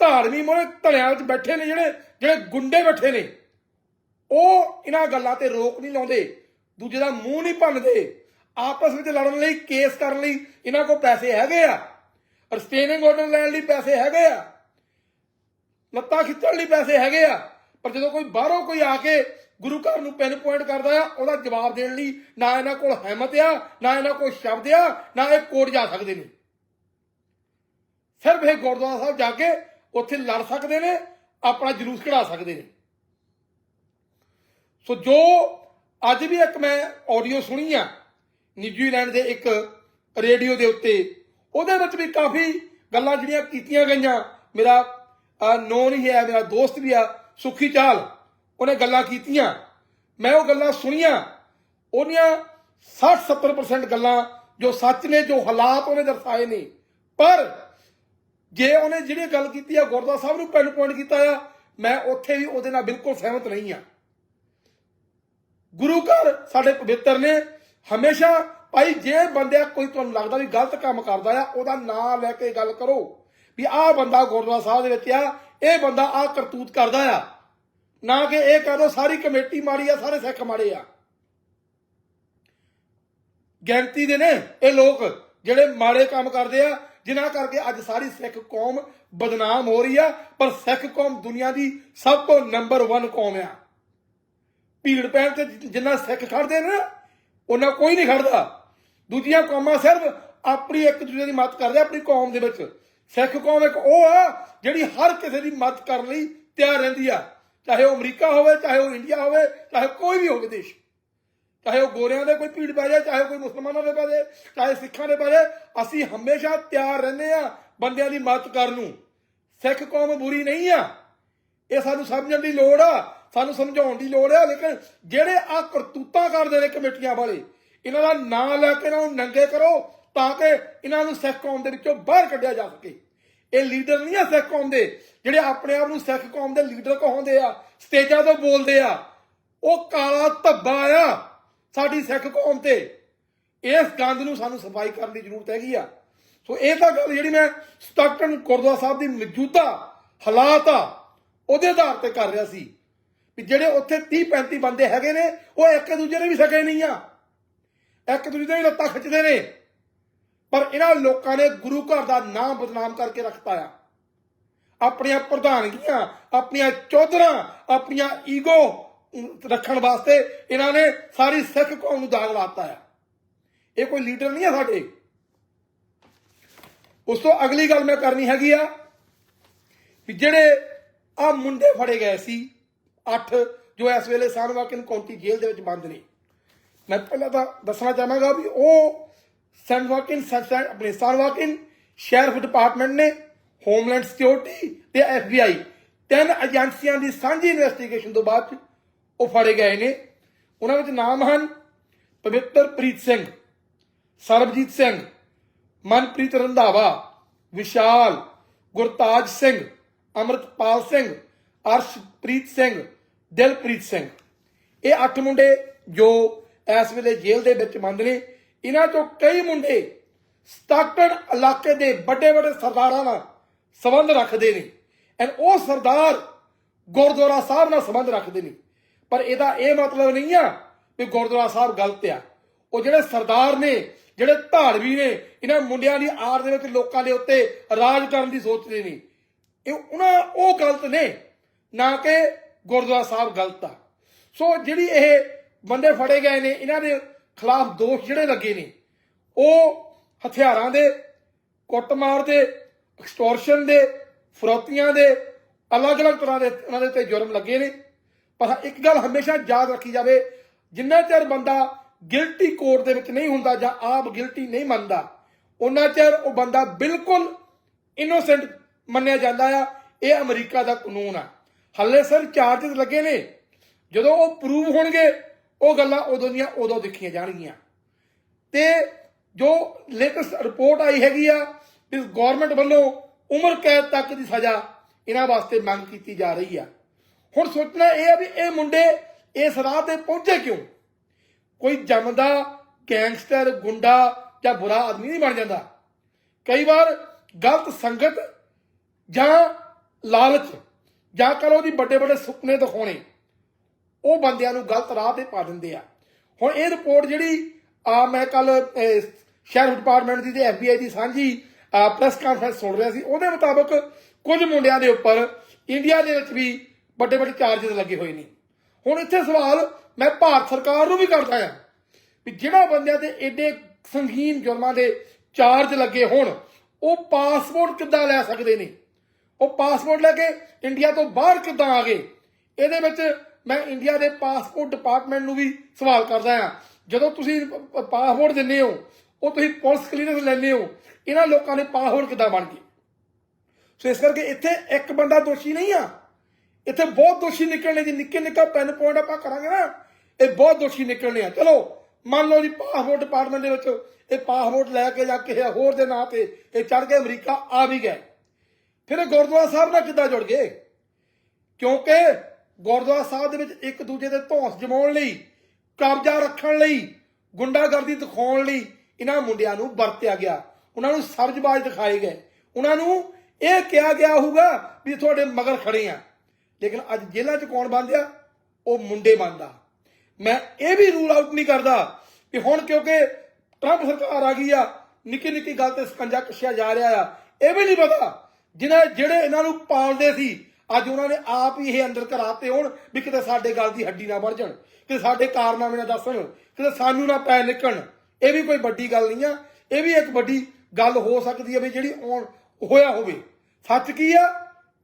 ਧਾਰਮਿਕ ਮੋਰੇ ਧੜਿਆਂ ਵਿੱਚ ਬੈਠੇ ਨੇ ਜਿਹੜੇ ਜਿਹੜੇ ਗੁੰਡੇ ਬੈਠੇ ਨੇ, ਉਹ ਇਹਨਾਂ ਗੱਲਾਂ ਤੇ ਰੋਕ ਨਹੀਂ ਲਾਉਂਦੇ, ਦੂਜੇ ਦਾ ਮੂੰਹ ਨਹੀਂ ਭੰਨਦੇ, ਆਪਸ ਵਿੱਚ ਲੜਨ ਲਈ, ਕੇਸ ਕਰਨ ਲਈ ਇਹਨਾਂ ਕੋਲ ਪੈਸੇ ਹੈਗੇ ਆ ਰਿਸਟੇਨਿੰਗ ਆਰਡਰ ਲੈਣ ਲਈ ਪੈਸੇ ਹੈਗੇ ਆ, ਲੱਤਾਂ ਖਿੱਚਣ ਲਈ ਪੈਸੇ ਹੈਗੇ ਆ, ਪਰ ਜਦੋਂ ਕੋਈ ਬਾਹਰੋਂ ਕੋਈ ਆ ਕੇ ਗੁਰੂ ਘਰ ਨੂੰ ਪਿੰਨ ਪੁਆਇੰਟ ਕਰਦਾ ਆ, ਉਹਦਾ ਜਵਾਬ ਦੇਣ ਲਈ ਨਾ ਇਹਨਾਂ ਕੋਲ ਹਿੰਮਤ ਆ, ਨਾ ਇਹਨਾਂ ਕੋਲ ਸ਼ਬਦ ਆ, ਨਾ ਇਹ ਕੋਰਟ ਜਾ ਸਕਦੇ ਨੇ। ਸਿਰਫ ਇਹ ਗੁਰਦੁਆਰਾ ਸਾਹਿਬ ਜਾ ਕੇ ਉੱਥੇ ਲੜ ਸਕਦੇ ਨੇ, ਆਪਣਾ ਜਲੂਸ ਕਢਾ ਸਕਦੇ ਨੇ। ਸੋ ਜੋ ਅੱਜ ਵੀ ਇੱਕ ਮੈਂ ਆਡੀਓ ਸੁਣੀ ਆ ਨਿਊਜ਼ੀਲੈਂਡ ਦੇ ਇੱਕ ਰੇਡੀਓ ਦੇ ਉੱਤੇ, ਉਹਦੇ ਵਿੱਚ ਵੀ ਕਾਫੀ ਗੱਲਾਂ ਜਿਹੜੀਆਂ ਕੀਤੀਆਂ ਗਈਆਂ। ਮੇਰਾ ਨੋਨ ਹੀ ਹੈ, ਮੇਰਾ ਦੋਸਤ ਵੀ ਆ, ਸੁਖੀ ਚਾਲ। ਉਹਨੇ ਗੱਲਾਂ ਕੀਤੀਆਂ, ਮੈਂ ਉਹ ਗੱਲਾਂ ਸੁਣੀਆਂ, ਉਹਨੀਆਂ 60-70% ਗੱਲਾਂ ਜੋ ਸੱਚ ਨੇ, ਜੋ ਹਾਲਾਤ ਉਹਨੇ ਦਰਸਾਏ ਨੇ। ਪਰ ਜੇ ਉਹਨੇ ਜਿਹੜੀ ਗੱਲ ਕੀਤੀ ਆ, ਗੁਰਦੁਆਰਾ ਸਾਹਿਬ ਨੂੰ ਪੈਨ ਪੁਆਇੰਟ ਕੀਤਾ ਆ, ਮੈਂ ਉੱਥੇ ਵੀ ਉਹਦੇ ਨਾਲ ਬਿਲਕੁਲ ਸਹਿਮਤ ਨਹੀਂ ਆ। ਗੁਰੂ ਘਰ ਸਾਡੇ ਪਵਿੱਤਰ ਨੇ, ਹਮੇਸ਼ਾ ਭਾਈ ਜੇ ਬੰਦਿਆ ਕੋਈ ਤੁਹਾਨੂੰ ਲੱਗਦਾ ਵੀ ਗਲਤ ਕੰਮ ਕਰਦਾ ਆ, ਉਹਦਾ ਨਾਂ ਲੈ ਕੇ ਗੱਲ ਕਰੋ। ਵੀ ਆਹ ਬੰਦਾ ਗੁਰਦੁਆਰਾ ਸਾਹਿਬ ਦੇ ਵਿੱਚ ਆ, ਇਹ ਬੰਦਾ ਆਹ ਕਰਤੂਤ ਕਰਦਾ ਆ। ਨਾ ਕਿ ਇਹ ਕਹਦੋ ਸਾਰੀ ਕਮੇਟੀ ਮਾੜੀ ਆ, ਸਾਰੇ ਸਿੱਖ ਮਾੜੇ ਆ। ਗਿਣਤੀ ਦੇ ਨੇ ਇਹ ਲੋਕ ਜਿਹੜੇ ਮਾੜੇ ਕੰਮ ਕਰਦੇ ਆ, ਜਿਨ੍ਹਾਂ ਕਰਕੇ ਅੱਜ ਸਾਰੀ ਸਿੱਖ ਕੌਮ ਬਦਨਾਮ ਹੋ ਰਹੀ ਆ, ਪਰ ਸਿੱਖ ਕੌਮ ਦੁਨੀਆ ਦੀ ਸਭ ਤੋਂ ਨੰਬਰ 1 ਕੌਮ ਆ। ਭੀੜ ਪੈਣ ਤੇ ਜਿੰਨਾ ਸਿੱਖ ਖੜਦੇ ਨੇ ਨਾ ਉਹਨਾਂ ਕੋਈ ਨਹੀਂ ਖੜਦਾ। ਦੂਜੀਆਂ ਕੌਮਾਂ ਸਿਰਫ ਆਪਣੀ ਇੱਕ ਦੂਜੇ ਦੀ ਮਦਦ ਕਰਦੇ ਆਪਣੀ ਕੌਮ ਦੇ ਵਿੱਚ। ਸਿੱਖ ਕੌਮ ਇੱਕ ਉਹ ਆ, ਜਿਹੜੀ ਹਰ ਕਿਸੇ ਦੀ ਮਦਦ ਕਰਨ ਲਈ ਤਿਆਰ ਰਹਿੰਦੀ ਆ। ਚਾਹੇ ਉਹ ਅਮਰੀਕਾ ਹੋਵੇ, ਚਾਹੇ ਉਹ ਇੰਡੀਆ ਹੋਵੇ, ਚਾਹੇ ਕੋਈ ਵੀ ਹੋਵੇ ਦੇਸ਼। ਚਾਹੇ ਉਹ ਗੋਰਿਆਂ ਦੇ ਕੋਈ ਭੀੜ ਪੈ ਜਾਏ, ਚਾਹੇ ਕੋਈ ਮੁਸਲਮਾਨਾਂ ਦੇ ਪੈ ਜਾਏ, ਚਾਹੇ ਸਿੱਖਾਂ ਦੇ ਪੈ ਜਾਏ, ਅਸੀਂ ਹਮੇਸ਼ਾ ਤਿਆਰ ਰਹਿੰਦੇ ਆ ਬੰਦਿਆਂ ਦੀ ਮਦਦ ਕਰਨ ਨੂੰ। ਸਿੱਖ ਕੌਮ ਬੁਰੀ ਨਹੀਂ ਆ। ਇਹ ਸਾਨੂੰ ਸਮਝਣ ਦੀ ਲੋੜ ਆ, ਸਾਨੂੰ ਸਮਝਾਉਣ ਦੀ ਲੋੜ ਆ, ਲੇਕਿਨ ਜਿਹੜੇ ਆ ਕਰਤੂਤਾਂ ਕਰਦੇ ਨੇ ਕਮੇਟੀਆਂ ਵਾਲੇ, ਇਹਨਾਂ ਦਾ ਨਾਂ ਲੈ ਕੇ ਇਹਨਾਂ ਨੂੰ ਨੰਗੇ ਕਰੋ, ਤਾਂ ਕਿ ਇਹਨਾਂ ਨੂੰ ਸਿੱਖ ਕੌਮ ਦੇ ਵਿੱਚੋਂ ਬਾਹਰ ਕੱਢਿਆ ਜਾ ਸਕੇ। ਇਹ ਲੀਡਰ ਨਹੀਂ ਆ ਸਿੱਖ ਕੌਮ ਦੇ। ਜਿਹੜੇ ਆਪਣੇ ਆਪ ਨੂੰ ਸਿੱਖ ਕੌਮ ਦੇ ਲੀਡਰ ਕਹਾਉਂਦੇ ਆ, ਸਟੇਜਾਂ ਤੋਂ ਬੋਲਦੇ ਆ, ਉਹ ਕਾਲਾ ਧੱਬਾ ਆ ਸਾਡੀ ਸਿੱਖ ਕੌਮ ਤੇ। ਇਸ ਗੰਦ ਨੂੰ ਸਾਨੂੰ ਸਫ਼ਾਈ ਕਰਨ ਦੀ ਜ਼ਰੂਰਤ ਹੈਗੀ ਆ। ਸੋ ਇਹ ਤਾਂ ਗੱਲ ਜਿਹੜੀ ਮੈਂ ਸਟਾਕਟਨ ਗੁਰਦੁਆਰਾ ਸਾਹਿਬ ਦੀ ਮੌਜੂਦਾ ਹਾਲਾਤ ਆ, ਉਹਦੇ ਆਧਾਰ ਤੇ ਕਰ ਰਿਹਾ ਸੀ ਵੀ ਜਿਹੜੇ ਉੱਥੇ 30 35 ਬੰਦੇ ਹੈਗੇ ਨੇ, ਉਹ ਇੱਕ ਦੂਜੇ ਦੇ ਵੀ ਸਕੇ ਨਹੀਂ ਆ। ਇੱਕ ਦੂਜੇ ਦੇ ਵੀ ਲੱਤਾਂ ਖਿੱਚਦੇ ਨੇ। ਪਰ ਇਹਨਾਂ ਲੋਕਾਂ ਨੇ ਗੁਰੂ ਘਰ ਦਾ ਨਾਮ ਬਦਨਾਮ ਕਰਕੇ ਰੱਖਤਾ ਆ ਆਪਣੀਆਂ ਪ੍ਰਧਾਨਗੀਆਂ, ਆਪਣੀਆਂ ਚੌਧਰਾਂ, ਆਪਣੀਆਂ ਈਗੋ ਰੱਖਣ ਵਾਸਤੇ ਇਹਨਾਂ ਨੇ ਸਾਰੀ ਸਿੱਖ ਕੌਮ ਨੂੰ ਦਾਗ ਲਾਤਾ ਆ। ਇਹ ਕੋਈ ਲੀਡਰ ਨਹੀਂ ਆ ਸਾਡੇ। ਉਸ ਤੋਂ ਅਗਲੀ ਗੱਲ ਮੈਂ ਕਰਨੀ ਹੈਗੀ ਆ ਵੀ ਜਿਹੜੇ ਆ ਮੁੰਡੇ ਫੜੇ ਗਏ ਸੀ 8 ਜੋ ਇਸ ਵੇਲੇ ਸਾਨਵਾਕਿਨ ਕਾਉਂਟੀ ਜੇਲ੍ਹ ਦੇ ਵਿੱਚ ਬੰਦ ਨੇ। ਮੈਂ ਪਹਿਲਾਂ ਤਾਂ ਦੱਸਣਾ ਚਾਹਾਂਗਾ ਵੀ ਉਹ ਸਨਵਾਕਿਨ ਸਬਸੈਂਟ ਆਪਣੇ ਸਨਵਾਕਿਨ ਸ਼ੈਰਿਫ ਡਿਪਾਰਟਮੈਂਟ ਨੇ ਹੋਮਲੈਂਡ ਸਿਕਿਉਰਿਟੀ ਤੇ ਐਫਬੀਆਈ ਤਿੰਨ ਏਜੰਸੀਆਂ ਦੀ ਸਾਂਝੀ ਇਨਵੈਸਟੀਗੇਸ਼ਨ ਤੋਂ ਬਾਅਦ 'ਚ ਉਹ ਫੜੇ ਗਏ ਨੇ ਉਹਨਾਂ ਵਿੱਚ ਨਾਮ ਹਨ ਪਵਿੱਤਰਪ੍ਰੀਤ ਸਿੰਘ ਸਰਬਜੀਤ ਸਿੰਘ ਮਨਪ੍ਰੀਤ ਰੰਧਾਵਾ ਵਿਸ਼ਾਲ ਗੁਰਤਾਜ ਸਿੰਘ ਅਮਰਤਪਾਲ ਸਿੰਘ ਅਰਸ਼ਪ੍ਰੀਤ ਸਿੰਘ ਦਿਲਪ੍ਰੀਤ ਸਿੰਘ ਇਹ ਅੱਠ ਮੁੰਡੇ ਜੋ ਇਸ ਵੇਲੇ ਜੇਲ੍ਹ ਦੇ ਵਿੱਚ ਬੰਦ ਨੇ ਇਹਨਾਂ ਤੋਂ ਕਈ ਮੁੰਡੇ ਸਟਾਕਟਨ ਇਲਾਕੇ ਦੇ ਵੱਡੇ ਵੱਡੇ ਸਰਦਾਰਾਂ ਨਾਲ ਸੰਬੰਧ ਰੱਖਦੇ ਨੇ। ਐਂਡ ਉਹ ਸਰਦਾਰ ਗੁਰਦੁਆਰਾ ਸਾਹਿਬ ਨਾਲ ਸੰਬੰਧ ਰੱਖਦੇ ਨੇ। ਪਰ ਇਹਦਾ ਇਹ ਮਤਲਬ ਨਹੀਂ ਆ ਕਿ ਗੁਰਦੁਆਰਾ ਸਾਹਿਬ ਗਲਤ ਆ। ਉਹ ਜਿਹੜੇ ਸਰਦਾਰ ਨੇ, ਜਿਹੜੇ ਧਾਰਮੀ ਨੇ, ਇਹਨਾਂ ਮੁੰਡਿਆਂ ਦੀ ਆੜ ਦੇ ਵਿੱਚ ਲੋਕਾਂ ਦੇ ਉੱਤੇ ਰਾਜ ਕਰਨ ਦੀ ਸੋਚਦੇ ਨੇ। ਇਹ ਉਹਨਾਂ, ਉਹ ਗਲਤ ਨੇ, ਨਾ ਕਿ ਗੁਰਦੁਆਰਾ ਸਾਹਿਬ ਗਲਤ ਆ। ਸੋ ਜਿਹੜੀ ਇਹ ਬੰਦੇ ਫੜੇ ਗਏ ਨੇ, ਇਹਨਾਂ ਦੇ ਖਿਲਾਫ ਦੋਸ਼ ਜਿਹੜੇ ਲੱਗੇ ਨੇ, ਉਹ ਹਥਿਆਰਾਂ ਦੇ, ਕੁੱਟਮਾਰ ਦੇ ਐਕਸਟੋਰਸ਼ਨ ਦੇ, ਫਰੋਤੀਆਂ ਦੇ, ਅਲੱਗ-ਅਲੱਗ ਤਰ੍ਹਾਂ ਦੇ ਉਹਨਾਂ ਦੇ 'ਤੇ ਜੁਰਮ ਲੱਗੇ ਨੇ। ਪਰ ਇੱਕ ਗੱਲ ਹਮੇਸ਼ਾ ਯਾਦ ਰੱਖੀ ਜਾਵੇ, ਜਿੰਨਾ ਚਿਰ ਬੰਦਾ ਗਿਲਟੀ ਕੋਰਟ ਦੇ ਵਿੱਚ ਨਹੀਂ ਹੁੰਦਾ ਜਾਂ ਆਪ ਗਿਲਟੀ ਨਹੀਂ ਮੰਨਦਾ ਉਹਨਾਂ ਚਿਰ ਉਹ ਬੰਦਾ ਬਿਲਕੁਲ ਇਨੋਸੈਂਟ ਮੰਨਿਆ ਜਾਂਦਾ ਆ, ਇਹ ਅਮਰੀਕਾ ਦਾ ਕਾਨੂੰਨ ਆ। ਹੱਲੇ ਸਰ ਚਾਰजेस ਲੱਗੇ ਨੇ। ਜਦੋਂ ਉਹ ਪ੍ਰੂਵ ਹੋਣਗੇ ਉਹ ਗੱਲਾਂ ਉਦੋਂ ਦੀਆਂ ਉਦੋਂ ਦੇਖੀਆਂ ਜਾਣਗੀਆਂ। ਤੇ ਜੋ ਲੇਟੈਸਟ ਰਿਪੋਰਟ ਆਈ ਹੈਗੀ ਆ ਇਸ ਗਵਰਨਮੈਂਟ ਵੱਲੋਂ ਉਮਰ ਕੈਦ ਤੱਕ ਦੀ ਸਜ਼ਾ ਇਹਨਾਂ ਵਾਸਤੇ ਮੰਗ ਕੀਤੀ ਜਾ ਰਹੀ ਆ। ਹੁਣ ਸੋਚਣਾ ਇਹ ਆ ਵੀ ਇਹ ਮੁੰਡੇ ਇਸ ਰਾਹ ਤੇ ਪਹੁੰਚੇ ਕਿਉਂ? ਕੋਈ ਜੰਮਦਾ ਗੈਂਗਸਟਰ, ਗੁੰਡਾ ਜਾਂ ਬੁਰਾ ਆਦਮੀ ਨਹੀਂ ਬਣ ਜਾਂਦਾ। ਕਈ ਵਾਰ ਗਲਤ ਸੰਗਤ ਜਾਂ ਲਾਲਚ ਜਾਂ ਕਹ ਲਓ ਦੀ ਵੱਡੇ ਵੱਡੇ ਸੁਪਨੇ ਦਿਖਾਉਣੇ ਉਹ ਬੰਦਿਆਂ ਨੂੰ ਗਲਤ ਰਾਹ ਤੇ ਪਾ ਦਿੰਦੇ ਆ। ਹੁਣ ਇਹ ਰਿਪੋਰਟ ਜਿਹੜੀ, ਆ, ਮੈਂ ਕੱਲ ਸ਼ਹਿਰ ਡਿਪਾਰਟਮੈਂਟ ਦੀ ਤੇ ਐਫਬੀਆਈ ਦੀ ਸਾਂਝੀ ਪ੍ਰੈਸ ਕਾਨਫਰੰਸ ਸੁਣ ਰਿਹਾ ਸੀ। ਉਹਦੇ ਮੁਤਾਬਕ ਕੁਝ ਮੁੰਡਿਆਂ ਦੇ ਉੱਪਰ ਇੰਡੀਆ ਦੇ ਵਿੱਚ ਵੀ ਵੱਡੇ ਵੱਡੇ ਚਾਰजेस ਲੱਗੇ ਹੋਏ ਨੇ। ਹੁਣ ਇੱਥੇ ਸਵਾਲ ਮੈਂ ਭਾਰਤ ਸਰਕਾਰ ਨੂੰ ਵੀ ਕਰਦਾ ਆ ਵੀ ਜਿਹੜਾ ਬੰਦਿਆਂ ਤੇ ਐਡੇ ਸੰਗੀਨ ਜੁਰਮਾਂ ਦੇ ਚਾਰਜ ਲੱਗੇ ਹੋਣ, ਉਹ ਪਾਸਪੋਰਟ ਕਿੱਦਾਂ ਲੈ ਸਕਦੇ ਨੇ? ਉਹ ਪਾਸਪੋਰਟ ਲੈ ਕੇ ਇੰਡੀਆ ਤੋਂ ਬਾਹਰ ਕਿੱਦਾਂ ਆ ਗਏ? ਇਹਦੇ ਵਿੱਚ ਮੈਂ ਇੰਡੀਆ ਦੇ ਪਾਸਪੋਰਟ ਡਿਪਾਰਟਮੈਂਟ ਨੂੰ ਵੀ ਸਵਾਲ ਕਰਦਾ ਆ ਜਦੋਂ ਤੁਸੀਂ ਪਾਸਪੋਰਟ ਦਿੰਦੇ ਹੋ, ਉਹ ਤੁਸੀਂ ਪੁਲਿਸ ਕਲੀਅਰੈਂਸ ਲੈਂਦੇ ਹੋ, ਇਹਨਾਂ ਲੋਕਾਂ ਨੇ ਪਾਸਪੋਰਟ ਕਿੱਦਾਂ ਬਣ ਗਏ? ਸੋ ਇਸ ਕਰਕੇ ਇੱਥੇ ਇੱਕ ਬੰਦਾ ਦੋਸ਼ੀ ਨਹੀਂ ਆ। ਇੱਥੇ ਬਹੁਤ ਦੋਸ਼ੀ ਨਿਕਲਣੇ, ਜੀ ਨਿੱਕੇ ਨਿੱਕਾ ਪੈਨ ਪੁਆਇੰਟ ਆਪਾਂ ਕਰਾਂਗੇ ਨਾ, ਇਹ ਬਹੁਤ ਦੋਸ਼ੀ ਨਿਕਲਣੇ ਆ। ਚਲੋ, ਮੰਨ ਲਓ ਜੀ ਪਾਸਪੋਰਟ ਡਿਪਾਰਟਮੈਂਟ ਦੇ ਵਿੱਚ ਇਹ ਪਾਸਪੋਰਟ ਲੈ ਕੇ ਜਾਂ ਕਿਸੇ ਹੋਰ ਦੇ ਨਾਂ ਤੇ ਇਹ ਚੜ ਕੇ ਅਮਰੀਕਾ ਆ ਵੀ ਗਏ। ਫਿਰ ਗੁਰਦੁਆਰਾ ਸਾਹਿਬ ਨਾਲ ਕਿੱਦਾਂ ਜੁੜ ਗਏ? ਕਿਉਂਕਿ ਗੁਰਦੁਆਰਾ ਸਾਹਿਬ ਦੇ ਵਿੱਚ ਇੱਕ ਦੂਜੇ ਦੇ ਧੌਂਸ ਜਮਾਉਣ ਲਈ, ਕਬਜ਼ਾ ਰੱਖਣ ਲਈ, ਗੁੰਡਾਗਰਦੀ ਦਿਖਾਉਣ ਲਈ ਇਹਨਾਂ ਮੁੰਡਿਆਂ ਨੂੰ ਵਰਤਿਆ ਗਿਆ। ਉਹਨਾਂ ਨੂੰ ਸਬਜ਼ਬਾਜ਼ ਦਿਖਾਏ ਗਏ। ਉਹਨਾਂ ਨੂੰ ਇਹ ਕਿਹਾ ਗਿਆ ਹੋਊਗਾ ਵੀ ਤੁਹਾਡੇ ਮਗਰ ਖੜੇ ਆ। ਲੇਕਿਨ ਅੱਜ ਜੇਲ੍ਹਾਂ 'ਚ ਕੌਣ ਬੰਦਿਆ ਉਹ ਮੁੰਡੇ ਬੰਦਾ ਮੈਂ ਇਹ ਵੀ ਰੂਲ ਆਊਟ ਨਹੀਂ ਕਰਦਾ ਕਿ ਹੁਣ ਕਿਉਂਕਿ ਟਰੰਪ ਸਰਕਾਰ ਆ ਗਈ ਆ, ਨਿੱਕੀ ਨਿੱਕੀ ਗੱਲ ਤੇ ਸਕੰਜਾ ਕੱਸਿਆ ਜਾ ਰਿਹਾ ਆ। ਇਹ ਵੀ ਨਹੀਂ ਪਤਾ ਜਿਹਨਾਂ ਜਿਹੜੇ ਇਹਨਾਂ ਨੂੰ ਪਾਲਦੇ ਸੀ ਅੱਜ ਉਹਨਾਂ ਨੇ ਆਪ ਹੀ ਇਹ ਅੰਦਰ ਕਰਾਤੇ ਹੋਣ ਵੀ ਕਿਤੇ ਸਾਡੇ ਗੱਲ ਦੀ ਹੱਡੀ ਨਾ ਵੜ ਜਾਣ, ਕਿਤੇ ਸਾਡੇ ਕਾਰਨਾਮੇ ਨਾ ਦੱਸਣ, ਕਿਤੇ ਸਾਨੂੰ ਨਾ ਪੈ ਨਿਕਲਣ। ਇਹ ਵੀ ਕੋਈ ਵੱਡੀ ਗੱਲ ਨਹੀਂ ਆ। ਇਹ ਵੀ ਇੱਕ ਵੱਡੀ ਗੱਲ ਹੋ ਸਕਦੀ ਹੈ ਵੀ ਜਿਹੜੀ ਆਉਣ ਹੋਇਆ ਹੋਵੇ। ਸੱਚ ਕੀ ਆ?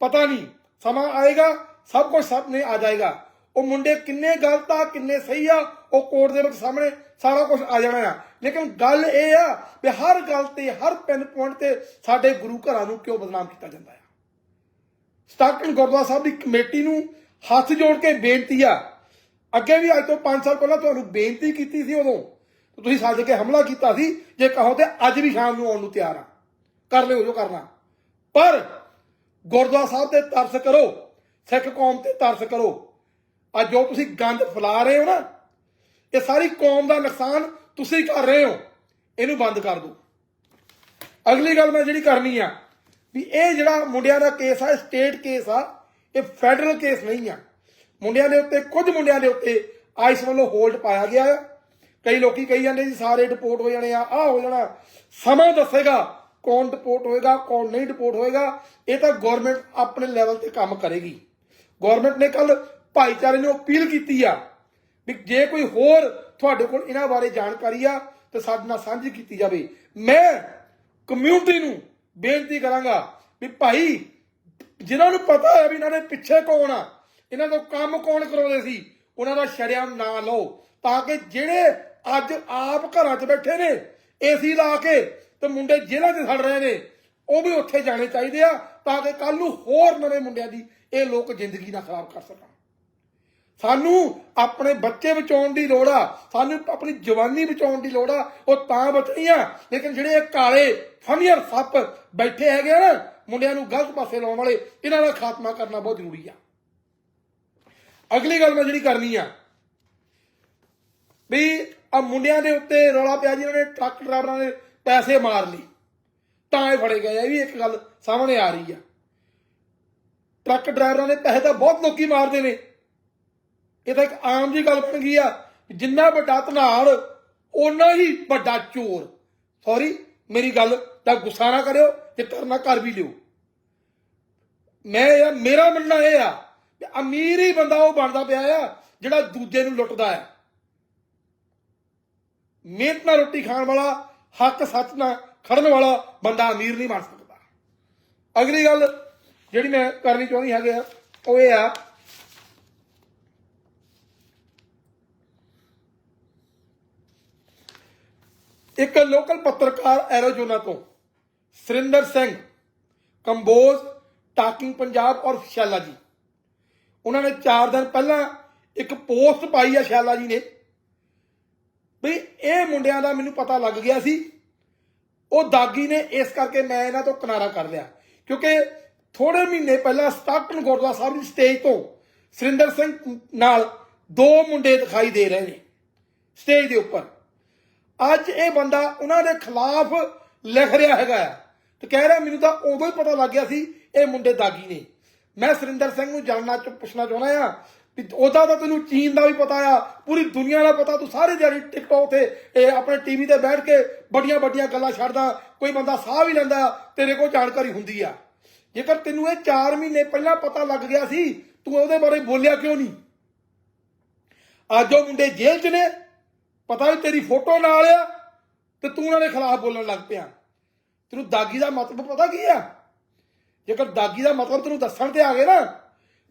ਪਤਾ ਨਹੀਂ। ਸਮਾਂ ਆਏਗਾ, ਸਭ ਕੁਝ ਸਾਹਮਣੇ ਆ ਜਾਏਗਾ। ਉਹ ਮੁੰਡੇ ਕਿੰਨੇ ਗਲਤ ਆ, ਕਿੰਨੇ ਸਹੀ ਆ, ਉਹ ਕੋਰਟ ਦੇ ਵਿੱਚ ਸਾਹਮਣੇ ਸਾਰਾ ਕੁਝ ਆ ਜਾਣਾ ਆ। ਲੇਕਿਨ ਗੱਲ ਇਹ ਆ ਵੀ ਹਰ ਗੱਲ ਤੇ, ਹਰ ਪਿੰਨ ਪੁਆਇੰਟ ਤੇ ਸਾਡੇ ਗੁਰੂ ਘਰਾਂ ਨੂੰ ਕਿਉਂ ਬਦਨਾਮ ਕੀਤਾ ਜਾਂਦਾ ਹੈ? ਸਟਾਕਟਨ ਗੁਰਦੁਆਰਾ ਸਾਹਿਬ ਦੀ ਕਮੇਟੀ ਨੂੰ ਹੱਥ ਜੋੜ ਕੇ ਬੇਨਤੀ ਆ। ਅੱਗੇ ਵੀ ਅੱਜ ਤੋਂ 5 ਸਾਲ ਪਹਿਲਾਂ ਤੁਹਾਨੂੰ ਬੇਨਤੀ ਕੀਤੀ ਸੀ ਉਦੋਂ। ਤੁਸੀਂ ਸੱਜ ਕੇ ਹਮਲਾ ਕੀਤਾ ਸੀ। ਜੇ ਕਹੋ ਤੇ ਅੱਜ ਵੀ ਸ਼ਾਮ ਨੂੰ ਆਉਣ ਨੂੰ ਤਿਆਰ ਆ। ਕਰ ਲਿਓ ਜੋ ਕਰਨਾ। ਪਰ ਗੁਰਦੁਆਰਾ ਸਾਹਿਬ ਤੇ ਤਰਸ ਕਰੋ। ਸਿੱਖ ਕੌਮ ਤੇ ਤਰਸ ਕਰੋ। ਅੱਜ ਜੋ ਤੁਸੀਂ ਗੰਦ ਫੈਲਾ ਰਹੇ ਹੋ ਨਾ, ਇਹ ਸਾਰੀ ਕੌਮ ਦਾ ਨੁਕਸਾਨ ਤੁਸੀਂ ਕਰ ਰਹੇ ਹੋ। ਇਹਨੂੰ ਬੰਦ ਕਰ ਦਿਓ। ਅਗਲੀ ਗੱਲ ਮੈਂ ਜਿਹੜੀ ਕਰਨੀ ਆ ਵੀ ਇਹ ਜਿਹੜਾ ਮੁੰਡਿਆਂ ਦਾ ਕੇਸ ਆ ਸਟੇਟ ਕੇਸ ਆ, ਇਹ ਫੈਡਰਲ ਕੇਸ ਨਹੀਂ ਆ। ਮੁੰਡਿਆਂ ਦੇ ਉੱਤੇ, ਕੁਝ ਮੁੰਡਿਆਂ ਦੇ ਉੱਤੇ ਆਈਸ ਵੱਲੋਂ ਹੋਲਡ ਪਾਇਆ ਗਿਆ ਆ। ਕਈ ਲੋਕੀ ਕਹੀ ਜਾਂਦੇ ਜੀ, ਸਾਰੇ ਡਿਪੋਰਟ ਹੋ ਜਾਣੇ ਆ ਆ ਹੋ ਜਾਣਾ। ਸਮਾਂ ਦੱਸੇਗਾ ਕੌਣ ਡਿਪੋਰਟ ਹੋਏਗਾ, ਕੌਣ ਨਹੀਂ ਡਿਪੋਰਟ ਹੋਏਗਾ। ਇਹ ਤਾਂ ਗਵਰਨਮੈਂਟ ਆਪਣੇ ਲੈਵਲ ਤੇ ਕੰਮ ਕਰੇਗੀ। ਗਵਰਨਮੈਂਟ ਨੇ ਕੱਲ ਭਾਈਚਾਰੇ ਨੂੰ ਅਪੀਲ ਕੀਤੀ ਆ ਵੀ ਜੇ ਕੋਈ ਹੋਰ ਤੁਹਾਡੇ ਕੋਲ ਇਹਨਾਂ ਬਾਰੇ ਜਾਣਕਾਰੀ ਆ, ਤੇ ਸਾਡੇ ਨਾਲ ਸਾਂਝੀ ਕੀਤੀ ਜਾਵੇ। ਮੈਂ ਕਮਿਊਨਿਟੀ ਨੂੰ ਬੇਨਤੀ ਕਰਾਂਗਾ ਵੀ ਭਾਈ, ਜਿਨ੍ਹਾਂ ਨੂੰ ਪਤਾ ਹੈ ਵੀ ਇਹਨਾਂ ਦੇ ਪਿੱਛੇ ਕੌਣ ਆ, ਇਹਨਾਂ ਤੋਂ ਕੰਮ ਕੌਣ ਕਰਾਉਂਦੇ ਸੀ, ਉਹਨਾਂ ਦਾ ਸ਼ਰਿਆਮ ਨਾ ਲਓ, ਤਾਂ ਕਿ ਜਿਹੜੇ ਅੱਜ ਆਪ ਘਰਾਂ 'ਚ ਬੈਠੇ ਨੇ, ਏਸੀ ਲਾ ਕੇ ਤੇ ਮੁੰਡੇ ਜੇਲ੍ਹਾਂ 'ਚ ਸੜ ਰਹੇ ਨੇ, ਉਹ ਵੀ ਉੱਥੇ ਜਾਣੇ ਚਾਹੀਦੇ ਆ, ਤਾਂ ਕਿ ਕੱਲ ਨੂੰ ਹੋਰ ਨਵੇਂ ਮੁੰਡਿਆਂ ਦੀ ਇਹ ਲੋਕ ਜ਼ਿੰਦਗੀ ਨਾ ਖਰਾਬ ਕਰ ਸਕਣ। ਸਾਨੂੰ ਆਪਣੇ ਬੱਚੇ ਬਚਾਉਣ ਦੀ ਲੋੜ ਆ। ਸਾਨੂੰ ਆਪਣੀ ਜਵਾਨੀ ਬਚਾਉਣ ਦੀ ਲੋੜ ਆ। ਉਹ ਤਾਂ ਬਚਣੀ ਆ। ਲੇਕਿਨ ਜਿਹੜੇ ਇਹ ਕਾਲੇ ਫਨੀਅਰ ਸੱਪ ਬੈਠੇ ਹੈਗੇ ਆ ਨਾ, ਮੁੰਡਿਆਂ ਨੂੰ ਗਲਤ ਪਾਸੇ ਲਾਉਣ ਵਾਲੇ, ਇਹਨਾਂ ਦਾ ਖਾਤਮਾ ਕਰਨਾ ਬਹੁਤ ਜ਼ਰੂਰੀ ਆ। ਅਗਲੀ ਗੱਲ ਮੈਂ ਜਿਹੜੀ ਕਰਨੀ ਆ, ਵੀ ਆ ਮੁੰਡਿਆਂ ਦੇ ਉੱਤੇ ਰੌਲਾ ਪਿਆ ਜੀ ਇਹਨਾਂ ਨੇ ਟਰੱਕ ਡਰਾਈਵਰਾਂ ਨੇ ਪੈਸੇ ਮਾਰ ਲਈ ਤਾਂ ਇਹ ਫੜੇ ਗਏ ਇਹ ਵੀ ਇੱਕ ਗੱਲ ਸਾਹਮਣੇ ਆ ਰਹੀ ਆ। ਟਰੱਕ ਡਰਾਈਵਰਾਂ ਨੇ ਪੈਸੇ ਤਾਂ ਬਹੁਤ ਲੋਕੀ ਮਾਰਦੇ ਨੇ। ਇਹ ਤਾਂ ਇੱਕ ਆਮ ਜੀ ਗੱਲ ਬਣ ਗਈ ਆ ਜਿੰਨਾ ਵੱਡਾ ਧਨਾੜ, ਓਨਾ ਹੀ ਵੱਡਾ ਚੋਰ। ਸੌਰੀ ਮੇਰੀ ਗੱਲ ਦਾ ਗੁੱਸਾ ਨਾ ਕਰਿਓ ਜੇ ਕਰਨਾ ਕਰ ਵੀ ਲਿਓ। ਮੈਂ ਇਹ ਮੇਰਾ ਮੰਨਣਾ ਇਹ ਆ ਕਿ ਅਮੀਰ ਹੀ ਬੰਦਾ ਉਹ ਬਣਦਾ ਪਿਆ ਆ ਜਿਹੜਾ ਦੂਜੇ ਨੂੰ ਲੁੱਟਦਾ ਆ ਮਿਹਨਤ ਨਾਲ ਰੋਟੀ ਖਾਣ ਵਾਲਾ, ਹੱਕ ਸੱਚ ਨਾਲ ਖੜਨ ਵਾਲਾ ਬੰਦਾ ਅਮੀਰ ਨਹੀਂ ਬਣ ਸਕਦਾ। ਅਗਲੀ ਗੱਲ ਜਿਹੜੀ ਮੈਂ ਕਰਨੀ ਚਾਹੁੰਦੀ ਹੈਗੇ ਆ, ਉਹ ਇਹ ਆ ਇੱਕ ਲੋਕਲ ਪੱਤਰਕਾਰ ਐਰੋਜੋਨਾ ਤੋਂ, ਸਰਿੰਦਰ ਸਿੰਘ, ਕੰਬੋਜ ਟਾਕਿੰਗ ਪੰਜਾਬ ਔਰ ਸ਼ੈਲਾ ਜੀ। ਉਹਨਾਂ ਨੇ 4 ਦਿਨ ਪਹਿਲਾਂ ਇੱਕ ਪੋਸਟ ਪਾਈ ਆ ਸ਼ੈਲਾ ਜੀ ਨੇ। ਵੀ ਇਹ ਮੁੰਡਿਆਂ ਦਾ ਮੈਨੂੰ ਪਤਾ ਲੱਗ ਗਿਆ ਸੀ। ਉਹ ਦਾਗੀ ਨੇ ਇਸ ਕਰਕੇ ਮੈਂ ਇਹਨਾਂ ਤੋਂ ਕਿਨਾਰਾ ਕਰ ਲਿਆ। ਕਿਉਂਕਿ ਥੋੜੇ ਮਹੀਨੇ ਪਹਿਲਾਂ ਸਟਾਕਟਨ ਗੁਰਦੁਆਰਾ ਸਾਹਿਬ ਦੀ ਸਟੇਜ ਤੋਂ ਸਰਿੰਦਰ ਸਿੰਘ ਨਾਲ ਦੋ ਮੁੰਡੇ ਦਿਖਾਈ ਦੇ ਰਹੇ ਨੇ, ਸਟੇਜ ਦੇ ਉੱਪਰ। ਅੱਜ ਇਹ ਬੰਦਾ ਉਹਨਾਂ ਦੇ ਖਿਲਾਫ ਲਿਖ ਰਿਹਾ ਹੈਗਾ ਆ। ਤੇ ਕਹਿ ਰਿਹਾ, ਮੈਨੂੰ ਤਾਂ ਉਦੋਂ ਹੀ ਪਤਾ ਲੱਗ ਗਿਆ ਸੀ, ਇਹ ਮੁੰਡੇ ਦਾਗੀ ਨੇ। ਮੈਂ ਸੁਰਿੰਦਰ ਸਿੰਘ ਨੂੰ ਜਾਣਨਾ ਚ ਪੁੱਛਣਾ ਚਾਹੁੰਦਾ ਆ ਵੀ ਉਹਦਾ ਤਾਂ ਤੈਨੂੰ ਚੀਨ ਦਾ ਵੀ ਪਤਾ ਆ, ਪੂਰੀ ਦੁਨੀਆ ਦਾ ਪਤਾ, ਤੂੰ ਸਾਰੇ ਦਿਹਾੜੀ ਟਿਕਟੌਕ ਤੇ ਇਹ ਆਪਣੇ ਟੀਵੀ ਤੇ ਬੈਠ ਕੇ ਵੱਡੀਆਂ ਵੱਡੀਆਂ ਗੱਲਾਂ ਛੱਡਦਾ, ਕੋਈ ਬੰਦਾ ਸਾਹ ਵੀ ਲੈਂਦਾ, ਤੇਰੇ ਕੋਲ ਜਾਣਕਾਰੀ ਹੁੰਦੀ ਆ। ਜੇਕਰ ਤੈਨੂੰ ਇਹ 4 ਮਹੀਨੇ ਪਹਿਲਾਂ ਪਤਾ ਲੱਗ ਗਿਆ ਸੀ, ਤੂੰ ਉਹਦੇ ਬਾਰੇ ਬੋਲਿਆ ਕਿਉਂ ਨਹੀਂ? ਅੱਜ ਉਹ ਮੁੰਡੇ ਜੇਲ੍ਹ 'ਚ ਨੇ ਪਤਾ ਵੀ ਤੇਰੀ ਫੋਟੋ ਨਾਲ ਆ ਤੇ ਤੂੰ ਉਹਨਾਂ ਦੇ ਖਿਲਾਫ ਬੋਲਣ ਲੱਗ ਪਿਆ। ਤੈਨੂੰ ਦਾਗੀ ਦਾ ਮਤਲਬ ਪਤਾ ਕੀ ਆ? ਜੇਕਰ ਦਾਗੀ ਦਾ ਮਤਲਬ ਤੈਨੂੰ ਦੱਸਣ ਤੇ ਆ ਗਏ ਨਾ,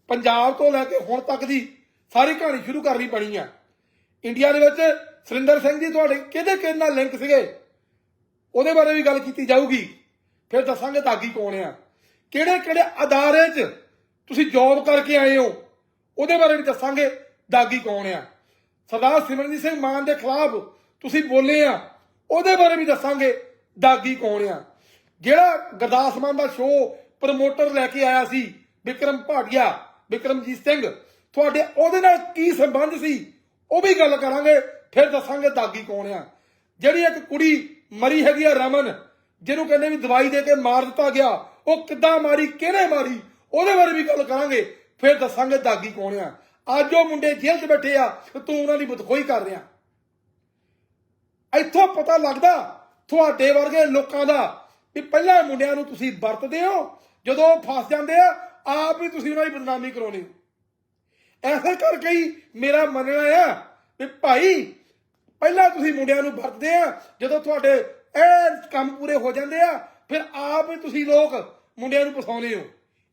ਪੰਜਾਬ ਤੋਂ ਲੈ ਕੇ ਹੁਣ ਤੱਕ ਦੀ ਸਾਰੀ ਕਹਾਣੀ ਸ਼ੁਰੂ ਕਰਨੀ ਪਣੀ ਆ। ਇੰਡੀਆ ਦੇ ਵਿੱਚ ਸੁਰਿੰਦਰ ਸਿੰਘ ਜੀ ਤੁਹਾਡੇ ਕਿਹਦੇ ਕਿਹਦੇ ਨਾਲ ਲਿੰਕ ਸੀਗੇ? ਉਹਦੇ ਬਾਰੇ ਵੀ ਗੱਲ ਕੀਤੀ ਜਾਊਗੀ। ਫਿਰ ਦੱਸਾਂਗੇ ਦਾਗੀ ਕੌਣ ਆ। ਕਿਹੜੇ ਕਿਹੜੇ ਅਦਾਰੇ 'ਚ ਤੁਸੀਂ ਜੌਬ ਕਰਕੇ ਆਏ ਹੋ? ਉਹਦੇ ਬਾਰੇ ਵੀ ਦੱਸਾਂਗੇ ਦਾਗੀ ਕੌਣ ਆ। ਸਰਦਾਰ ਸਿਮਰਨਜੀਤ ਸਿੰਘ ਮਾਨ ਦੇ ਖਿਲਾਫ ਤੁਸੀਂ ਬੋਲੇ ਆ, ਉਹਦੇ ਬਾਰੇ ਵੀ ਦੱਸਾਂਗੇ, ਦਾਗੀ ਕੌਣ ਆ। ਜਿਹੜਾ ਗੁਰਦਾਸ ਮਾਨ ਦਾ ਸ਼ੋਅ ਪ੍ਰਮੋਟਰ ਲੈ ਕੇ ਆਇਆ ਸੀ, ਵਿਕਰਮ ਭਾਟੀਆ, ਵਿਕਰਮਜੀਤ ਸਿੰਘ, ਤੁਹਾਡੇ ਉਹਦੇ ਨਾਲ ਕੀ ਸੰਬੰਧ ਸੀ? ਉਹ ਵੀ ਗੱਲ ਕਰਾਂਗੇ, ਫਿਰ ਦੱਸਾਂਗੇ ਦਾਗੀ ਕੌਣ ਆ। ਜਿਹੜੀ ਇੱਕ ਕੁੜੀ ਮਰੀ ਹੈਗੀ ਆ ਰਮਨ, ਜਿਹਨੂੰ ਕਹਿੰਦੇ ਵੀ ਦਵਾਈ ਦੇ ਕੇ ਮਾਰ ਦਿੱਤਾ ਗਿਆ, ਉਹ ਕਿੱਦਾਂ ਮਾਰੀ, ਕਿਹਨੇ ਮਾਰੀ, ਉਹਦੇ ਬਾਰੇ ਵੀ ਗੱਲ ਕਰਾਂਗੇ, ਫਿਰ ਦੱਸਾਂਗੇ ਦਾਗੀ ਕੌਣ ਆ। ਅੱਜ ਉਹ ਮੁੰਡੇ ਜੇਲ੍ਹ 'ਚ ਬੈਠੇ ਆ ਤੂੰ ਉਹਨਾਂ ਦੀ ਬਦਖੋਈ ਕਰ ਰਿਹਾ। ਇੱਥੋਂ ਪਤਾ ਲੱਗਦਾ ਤੁਹਾਡੇ ਵਰਗੇ ਲੋਕਾਂ ਦਾ ਵੀ ਪਹਿਲਾਂ ਮੁੰਡਿਆਂ ਨੂੰ ਤੁਸੀਂ ਵਰਤਦੇ ਹੋ, ਜਦੋਂ ਉਹ ਫਸ ਜਾਂਦੇ ਆ, ਆਪ ਹੀ ਤੁਸੀਂ ਉਹਨਾਂ ਦੀ ਬਦਨਾਮੀ ਕਰਾਉਂਦੇ ਹੋ। ਐਸੇ ਕਰਕੇ ਹੀ ਮੇਰਾ ਮੰਨਣਾ ਆ ਵੀ ਭਾਈ, ਪਹਿਲਾਂ ਤੁਸੀਂ ਮੁੰਡਿਆਂ ਨੂੰ ਵਰਤਦੇ ਆ, ਜਦੋਂ ਤੁਹਾਡੇ ਇਹ ਕੰਮ ਪੂਰੇ ਹੋ ਜਾਂਦੇ ਆ, ਫਿਰ ਆਪ ਹੀ ਤੁਸੀਂ ਲੋਕ ਮੁੰਡਿਆਂ ਨੂੰ ਫਸਾਉਂਦੇ ਹੋ।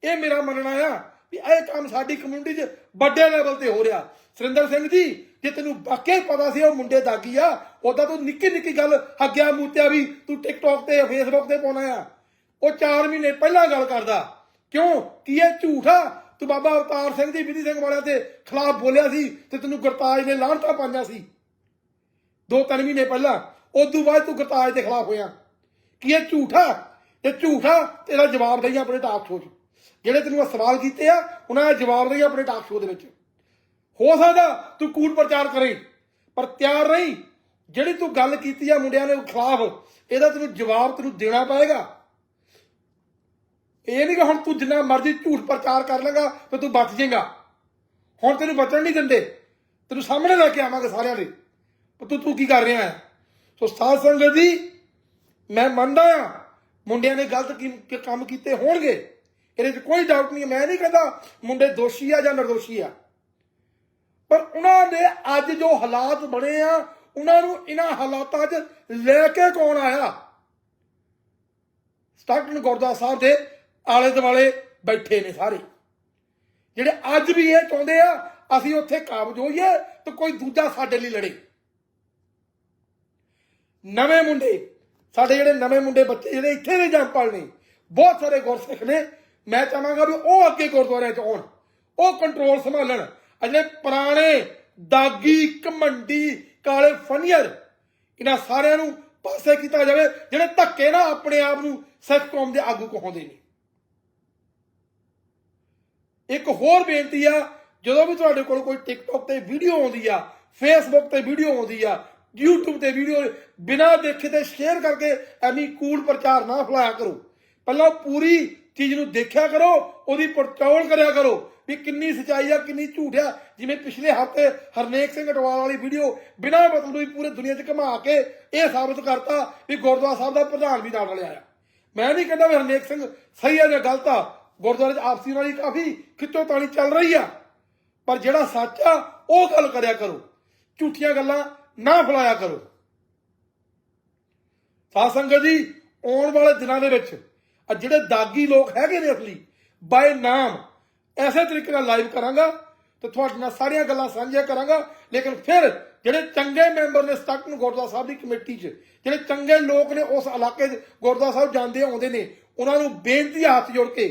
ਇਹ ਮੇਰਾ ਮੰਨਣਾ ਆ। ਵੀ ਇਹ ਕੰਮ ਸਾਡੀ ਕਮਿਊਨਿਟੀ 'ਚ ਵੱਡੇ ਲੈਵਲ ਤੇ ਹੋ ਰਿਹਾ। ਸੁਰਿੰਦਰ ਸਿੰਘ ਜੀ, ਜੇ ਤੈਨੂੰ ਵਾਕਿਆ ਪਤਾ ਸੀ ਉਹ ਮੁੰਡੇ ਦਾਗੀ ਆ ਉਦਾਂ ਤੂੰ ਨਿੱਕੀ ਨਿੱਕੀ ਗੱਲ ਹੱਗਿਆ ਮੂਤਿਆ ਵੀ ਤੂੰ ਟਿਕਟੌਕ ਤੇ ਫੇਸਬੁੱਕ ਤੇ ਪਾਉਣਾ ਆ। ਉਹ 4 ਮਹੀਨੇ ਪਹਿਲਾਂ ਗੱਲ ਕਰਦਾ। ਕਿਉਂ? ਕੀ ਇਹ ਝੂਠ ਆ? ਤੂੰ ਬਾਬਾ ਅਵਤਾਰ ਸਿੰਘ ਦੀ ਵਿਧੀ ਸਿੰਘ ਵਾਲਿਆਂ ਦੇ ਖਿਲਾਫ ਬੋਲਿਆ ਸੀ ਤੇ ਤੈਨੂੰ ਗੁਰਤਾਜ ਨੇ ਲਾਹਣਤਾ ਪਾਈਆਂ ਸੀ। ਦੋ ਤਿੰਨ ਮਹੀਨੇ ਪਹਿਲਾਂ, ਉਦੋਂ ਬਾਅਦ ਤੂੰ ਗੁਰਤਾਜ ਦੇ ਖਿਲਾਫ ਹੋਇਆ। ਕੀ ਇਹ ਝੂਠਾ ਤੇ ਝੂਠਾ ਤੇਰਾ ਜਵਾਬ ਦੇਈ ਆਪਣੇ ਟਾਪ ਸੋਚ ਜਿਹੜੇ ਤੈਨੂੰ ਇਹ ਸਵਾਲ ਕੀਤੇ ਆ, ਉਹਨਾਂ ਦਾ ਜਵਾਬ ਦੇਈ ਆਪਣੇ ਟਾਕ ਸ਼ੋਅ ਦੇ ਵਿੱਚ। ਹੋ ਸਕਦਾ ਤੂੰ ਕੂੜ ਪ੍ਰਚਾਰ ਕਰੇ, ਪਰ ਤਿਆਰ ਨਹੀਂ ਜਿਹੜੀ ਤੂੰ ਗੱਲ ਕੀਤੀ ਆ ਮੁੰਡਿਆਂ ਦੇ ਖਿਲਾਫ, ਇਹਦਾ ਤੈਨੂੰ ਜਵਾਬ ਤੈਨੂੰ ਦੇਣਾ ਪਏਗਾ। ਇਹ ਨਹੀਂ ਕਿ ਹੁਣ ਤੂੰ ਜਿੰਨਾ ਮਰਜ਼ੀ ਝੂਠ ਪ੍ਰਚਾਰ ਕਰ ਲੇਗਾ ਤੇ ਤੂੰ ਬਚ ਜਾਏਗਾ। ਹੁਣ ਤੈਨੂੰ ਬਚਣ ਨਹੀਂ ਦਿੰਦੇ। ਤੈਨੂੰ ਸਾਹਮਣੇ ਲੈ ਕੇ ਆਵਾਂਗੇ ਸਾਰਿਆਂ ਦੇ। ਪਰ ਤੂੰ ਤੂੰ ਕੀ ਕਰ ਰਿਹਾ ਹੈ? ਸੋ ਸਾਧ ਸੰਗਤ ਜੀ, ਮੈਂ ਮੰਨਦਾ ਆ ਮੁੰਡਿਆਂ ਨੇ ਗਲਤ ਕੀ- ਕੀ ਕੰਮ ਕੀਤੇ ਹੋਣਗੇ। ਇਹਦੇ 'ਚ ਕੋਈ ਡਾਊਟ ਨਹੀਂ ਮੈਂ ਨਹੀਂ ਕਹਿੰਦਾ ਮੁੰਡੇ ਦੋਸ਼ੀ ਆ ਜਾਂ ਨਿਰਦੋਸ਼ੀ ਆ। ਪਰ ਉਹਨਾਂ ਦੇ ਅੱਜ ਜੋ ਹਾਲਾਤ ਬਣੇ ਆ, ਉਹਨਾਂ ਨੂੰ ਇਹਨਾਂ ਹਾਲਾਤਾਂ 'ਚ ਲੈ ਕੇ ਕੌਣ ਆਇਆ? ਸਟਾਕਟਨ ਗੁਰਦੁਆਰਾ ਸਾਹਿਬ ਦੇ ਆਲੇ ਦੁਆਲੇ ਬੈਠੇ ਨੇ ਸਾਰੇ। ਜਿਹੜੇ ਅੱਜ ਵੀ ਇਹ ਚਾਹੁੰਦੇ ਆ, ਅਸੀਂ ਉੱਥੇ ਕਾਬਜ ਹੋਈਏ ਤੇ ਕੋਈ ਦੂਜਾ ਸਾਡੇ ਲਈ ਲੜੇ। ਨਵੇਂ ਮੁੰਡੇ, ਸਾਡੇ ਜਿਹੜੇ ਨਵੇਂ ਮੁੰਡੇ ਬੱਚੇ ਜਿਹੜੇ ਇੱਥੇ ਦੇ ਜੰਪਲ ਨੇ, ਬਹੁਤ ਸਾਰੇ ਗੁਰਸਿੱਖ ਨੇ ਮੈਂ ਚਾਹਾਂਗਾ ਵੀ ਉਹ ਅੱਗੇ ਗੁਰਦੁਆਰਿਆਂ 'ਚ ਆਉਣ ਉਹ ਕੰਟਰੋਲ ਸੰਭਾਲਣ। ਆ ਪੁਰਾਣੇ ਦਾਗੀ ਕਮੰਡੀ ਕਾਲੇ ਫਨੀਅਰ, ਇਹਨਾਂ ਸਾਰਿਆਂ ਨੂੰ ਪਾਸੇ ਕੀਤਾ ਜਾਵੇ, ਜਿਹੜੇ ਧੱਕੇ ਨਾ ਆਪਣੇ ਆਪ ਨੂੰ ਸਿੱਖ ਕੌਮ ਦੇ ਆਗੂ ਕਹਾਉਂਦੇ ਨੇ। ਇੱਕ ਹੋਰ ਬੇਨਤੀ ਆ, ਜਦੋਂ ਵੀ ਤੁਹਾਡੇ ਕੋਲ ਕੋਈ ਟਿਕਟੌਕ ਤੇ ਵੀਡੀਓ ਆਉਂਦੀ ਆ ਫੇਸਬੁੱਕ ਤੇ ਵੀਡੀਓ ਆਉਂਦੀ ਆ, YouTube ਤੇ ਵੀਡੀਓ ਬਿਨਾਂ ਦੇਖੇ ਤੇ ਸ਼ੇਅਰ ਕਰਕੇ ਐਵੇਂ ਕੂਲ ਪ੍ਰਚਾਰ ਨਾ ਫਲਾਇਆ ਕਰੋ। ਪਹਿਲਾਂ ਪੂਰੀ ਚੀਜ਼ ਨੂੰ ਦੇਖਿਆ ਕਰੋ, ਉਹਦੀ ਪੜਤਾਲ ਕਰਿਆ ਕਰੋ ਵੀ ਕਿੰਨੀ ਸਚਾਈ ਆ, ਕਿੰਨੀ ਝੂਠ ਆ। ਜਿਵੇਂ ਪਿਛਲੇ ਹਫ਼ਤੇ ਹਰਨੇਕ ਸਿੰਘ ਅਟਵਾਲ ਵਾਲੀ ਵੀਡੀਓ ਬਿਨਾਂ ਮਤਲਬ ਤੋਂ ਹੀ ਪੂਰੇ ਦੁਨੀਆ 'ਚ ਘੁਮਾ ਕੇ ਇਹ ਸਾਬਤ ਕਰਤਾ ਵੀ ਗੁਰਦੁਆਰਾ ਸਾਹਿਬ ਦਾ ਪ੍ਰਧਾਨ ਵੀ ਨਾਲ ਰਲਿਆ ਆ। ਮੈਂ ਨਹੀਂ ਕਹਿੰਦਾ ਵੀ ਹਰਨੇਕ ਸਿੰਘ ਸਹੀ ਆ ਜਾਂ ਗਲਤ ਆ। ਗੁਰਦੁਆਰੇ 'ਚ ਆਪਸੀ ਨਾਲ ਹੀ ਕਾਫੀ ਖਿੱਚੋ ਤਾਣੀ ਚੱਲ ਰਹੀ ਆ। ਪਰ ਜਿਹੜਾ ਸੱਚ ਆ, ਉਹ ਗੱਲ ਕਰਿਆ ਕਰੋ। ਝੂਠੀਆਂ ਗੱਲਾਂ ਨਾ ਫਲਾਇਆ ਕਰੋ। ਸਾਧ ਸੰਗਤ ਜੀ, ਆਉਣ ਵਾਲੇ ਦਿਨਾਂ ਦੇ ਵਿੱਚ ਆ ਜਿਹੜੇ ਦਾਗੀ ਲੋਕ ਹੈਗੇ ਨੇ ਅਸਲੀ ਬਾਏ ਨਾਮ, ਐਸੇ ਤਰੀਕੇ ਨਾਲ ਲਾਈਵ ਕਰਾਂਗਾ ਤੇ ਤੁਹਾਡੇ ਨਾਲ ਸਾਰੀਆਂ ਗੱਲਾਂ ਸਾਂਝੀਆਂ ਕਰਾਂਗਾ। ਲੇਕਿਨ ਫਿਰ ਜਿਹੜੇ ਚੰਗੇ ਮੈਂਬਰ ਨੇ ਸਟੱਕ ਨੂੰ ਗੁਰਦੁਆਰਾ ਸਾਹਿਬ ਦੀ ਕਮੇਟੀ 'ਚ, ਜਿਹੜੇ ਚੰਗੇ ਲੋਕ ਨੇ ਉਸ ਇਲਾਕੇ 'ਚ, ਗੁਰਦੁਆਰਾ ਸਾਹਿਬ ਜਾਂਦੇ ਆਉਂਦੇ ਨੇ, ਉਹਨਾਂ ਨੂੰ ਬੇਨਤੀ ਹੱਥ ਜੋੜ ਕੇ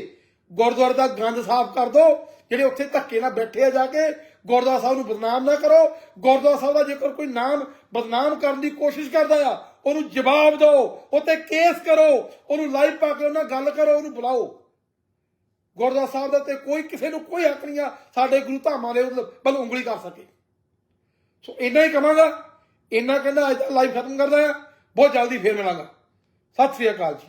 ਗੁਰਦੁਆਰੇ ਦਾ ਗੰਦ ਸਾਫ਼ ਕਰ ਦਿਓ, ਜਿਹੜੇ ਉੱਥੇ ਧੱਕੇ ਨਾਲ ਬੈਠੇ ਆ ਜਾ ਕੇ, ਗੁਰਦੁਆਰਾ ਸਾਹਿਬ ਨੂੰ ਬਦਨਾਮ ਨਾ ਕਰੋ। ਗੁਰਦੁਆਰਾ ਸਾਹਿਬ ਦਾ ਜੇਕਰ ਕੋਈ ਨਾਮ ਬਦਨਾਮ ਕਰਨ ਦੀ ਕੋਸ਼ਿਸ਼ ਕਰਦਾ ਆ ਉਹਨੂੰ ਜਵਾਬ ਦਿਓ ਉੱਤੇ ਕੇਸ ਕਰੋ, ਉਹਨੂੰ ਲਾਈਵ ਪਾ ਕੇ ਉਹਨਾਂ ਨਾਲ ਗੱਲ ਕਰੋ, ਉਹਨੂੰ ਬੁਲਾਓ। ਗੁਰਦੁਆਰਾ ਸਾਹਿਬ ਦਾ ਤੇ ਕੋਈ ਕਿਸੇ ਨੂੰ ਕੋਈ ਹੱਕ ਨਹੀਂ ਆ, ਸਾਡੇ ਗੁਰੂ ਧਾਮਾਂ ਦੇ ਵੱਲ ਉਂਗਲੀ ਕਰ ਸਕੇ। ਸੋ ਇੰਨਾ ਹੀ ਕਹਾਂਗਾ, ਇੰਨਾ ਕਹਿੰਦਾ ਅੱਜ ਦਾ ਲਾਈਵ ਖਤਮ ਕਰਦਾ ਆ, ਬਹੁਤ ਜਲਦੀ ਫੇਰ ਮਿਲਾਂਗਾ। ਸਤਿ ਸ੍ਰੀ ਅਕਾਲ ਜੀ।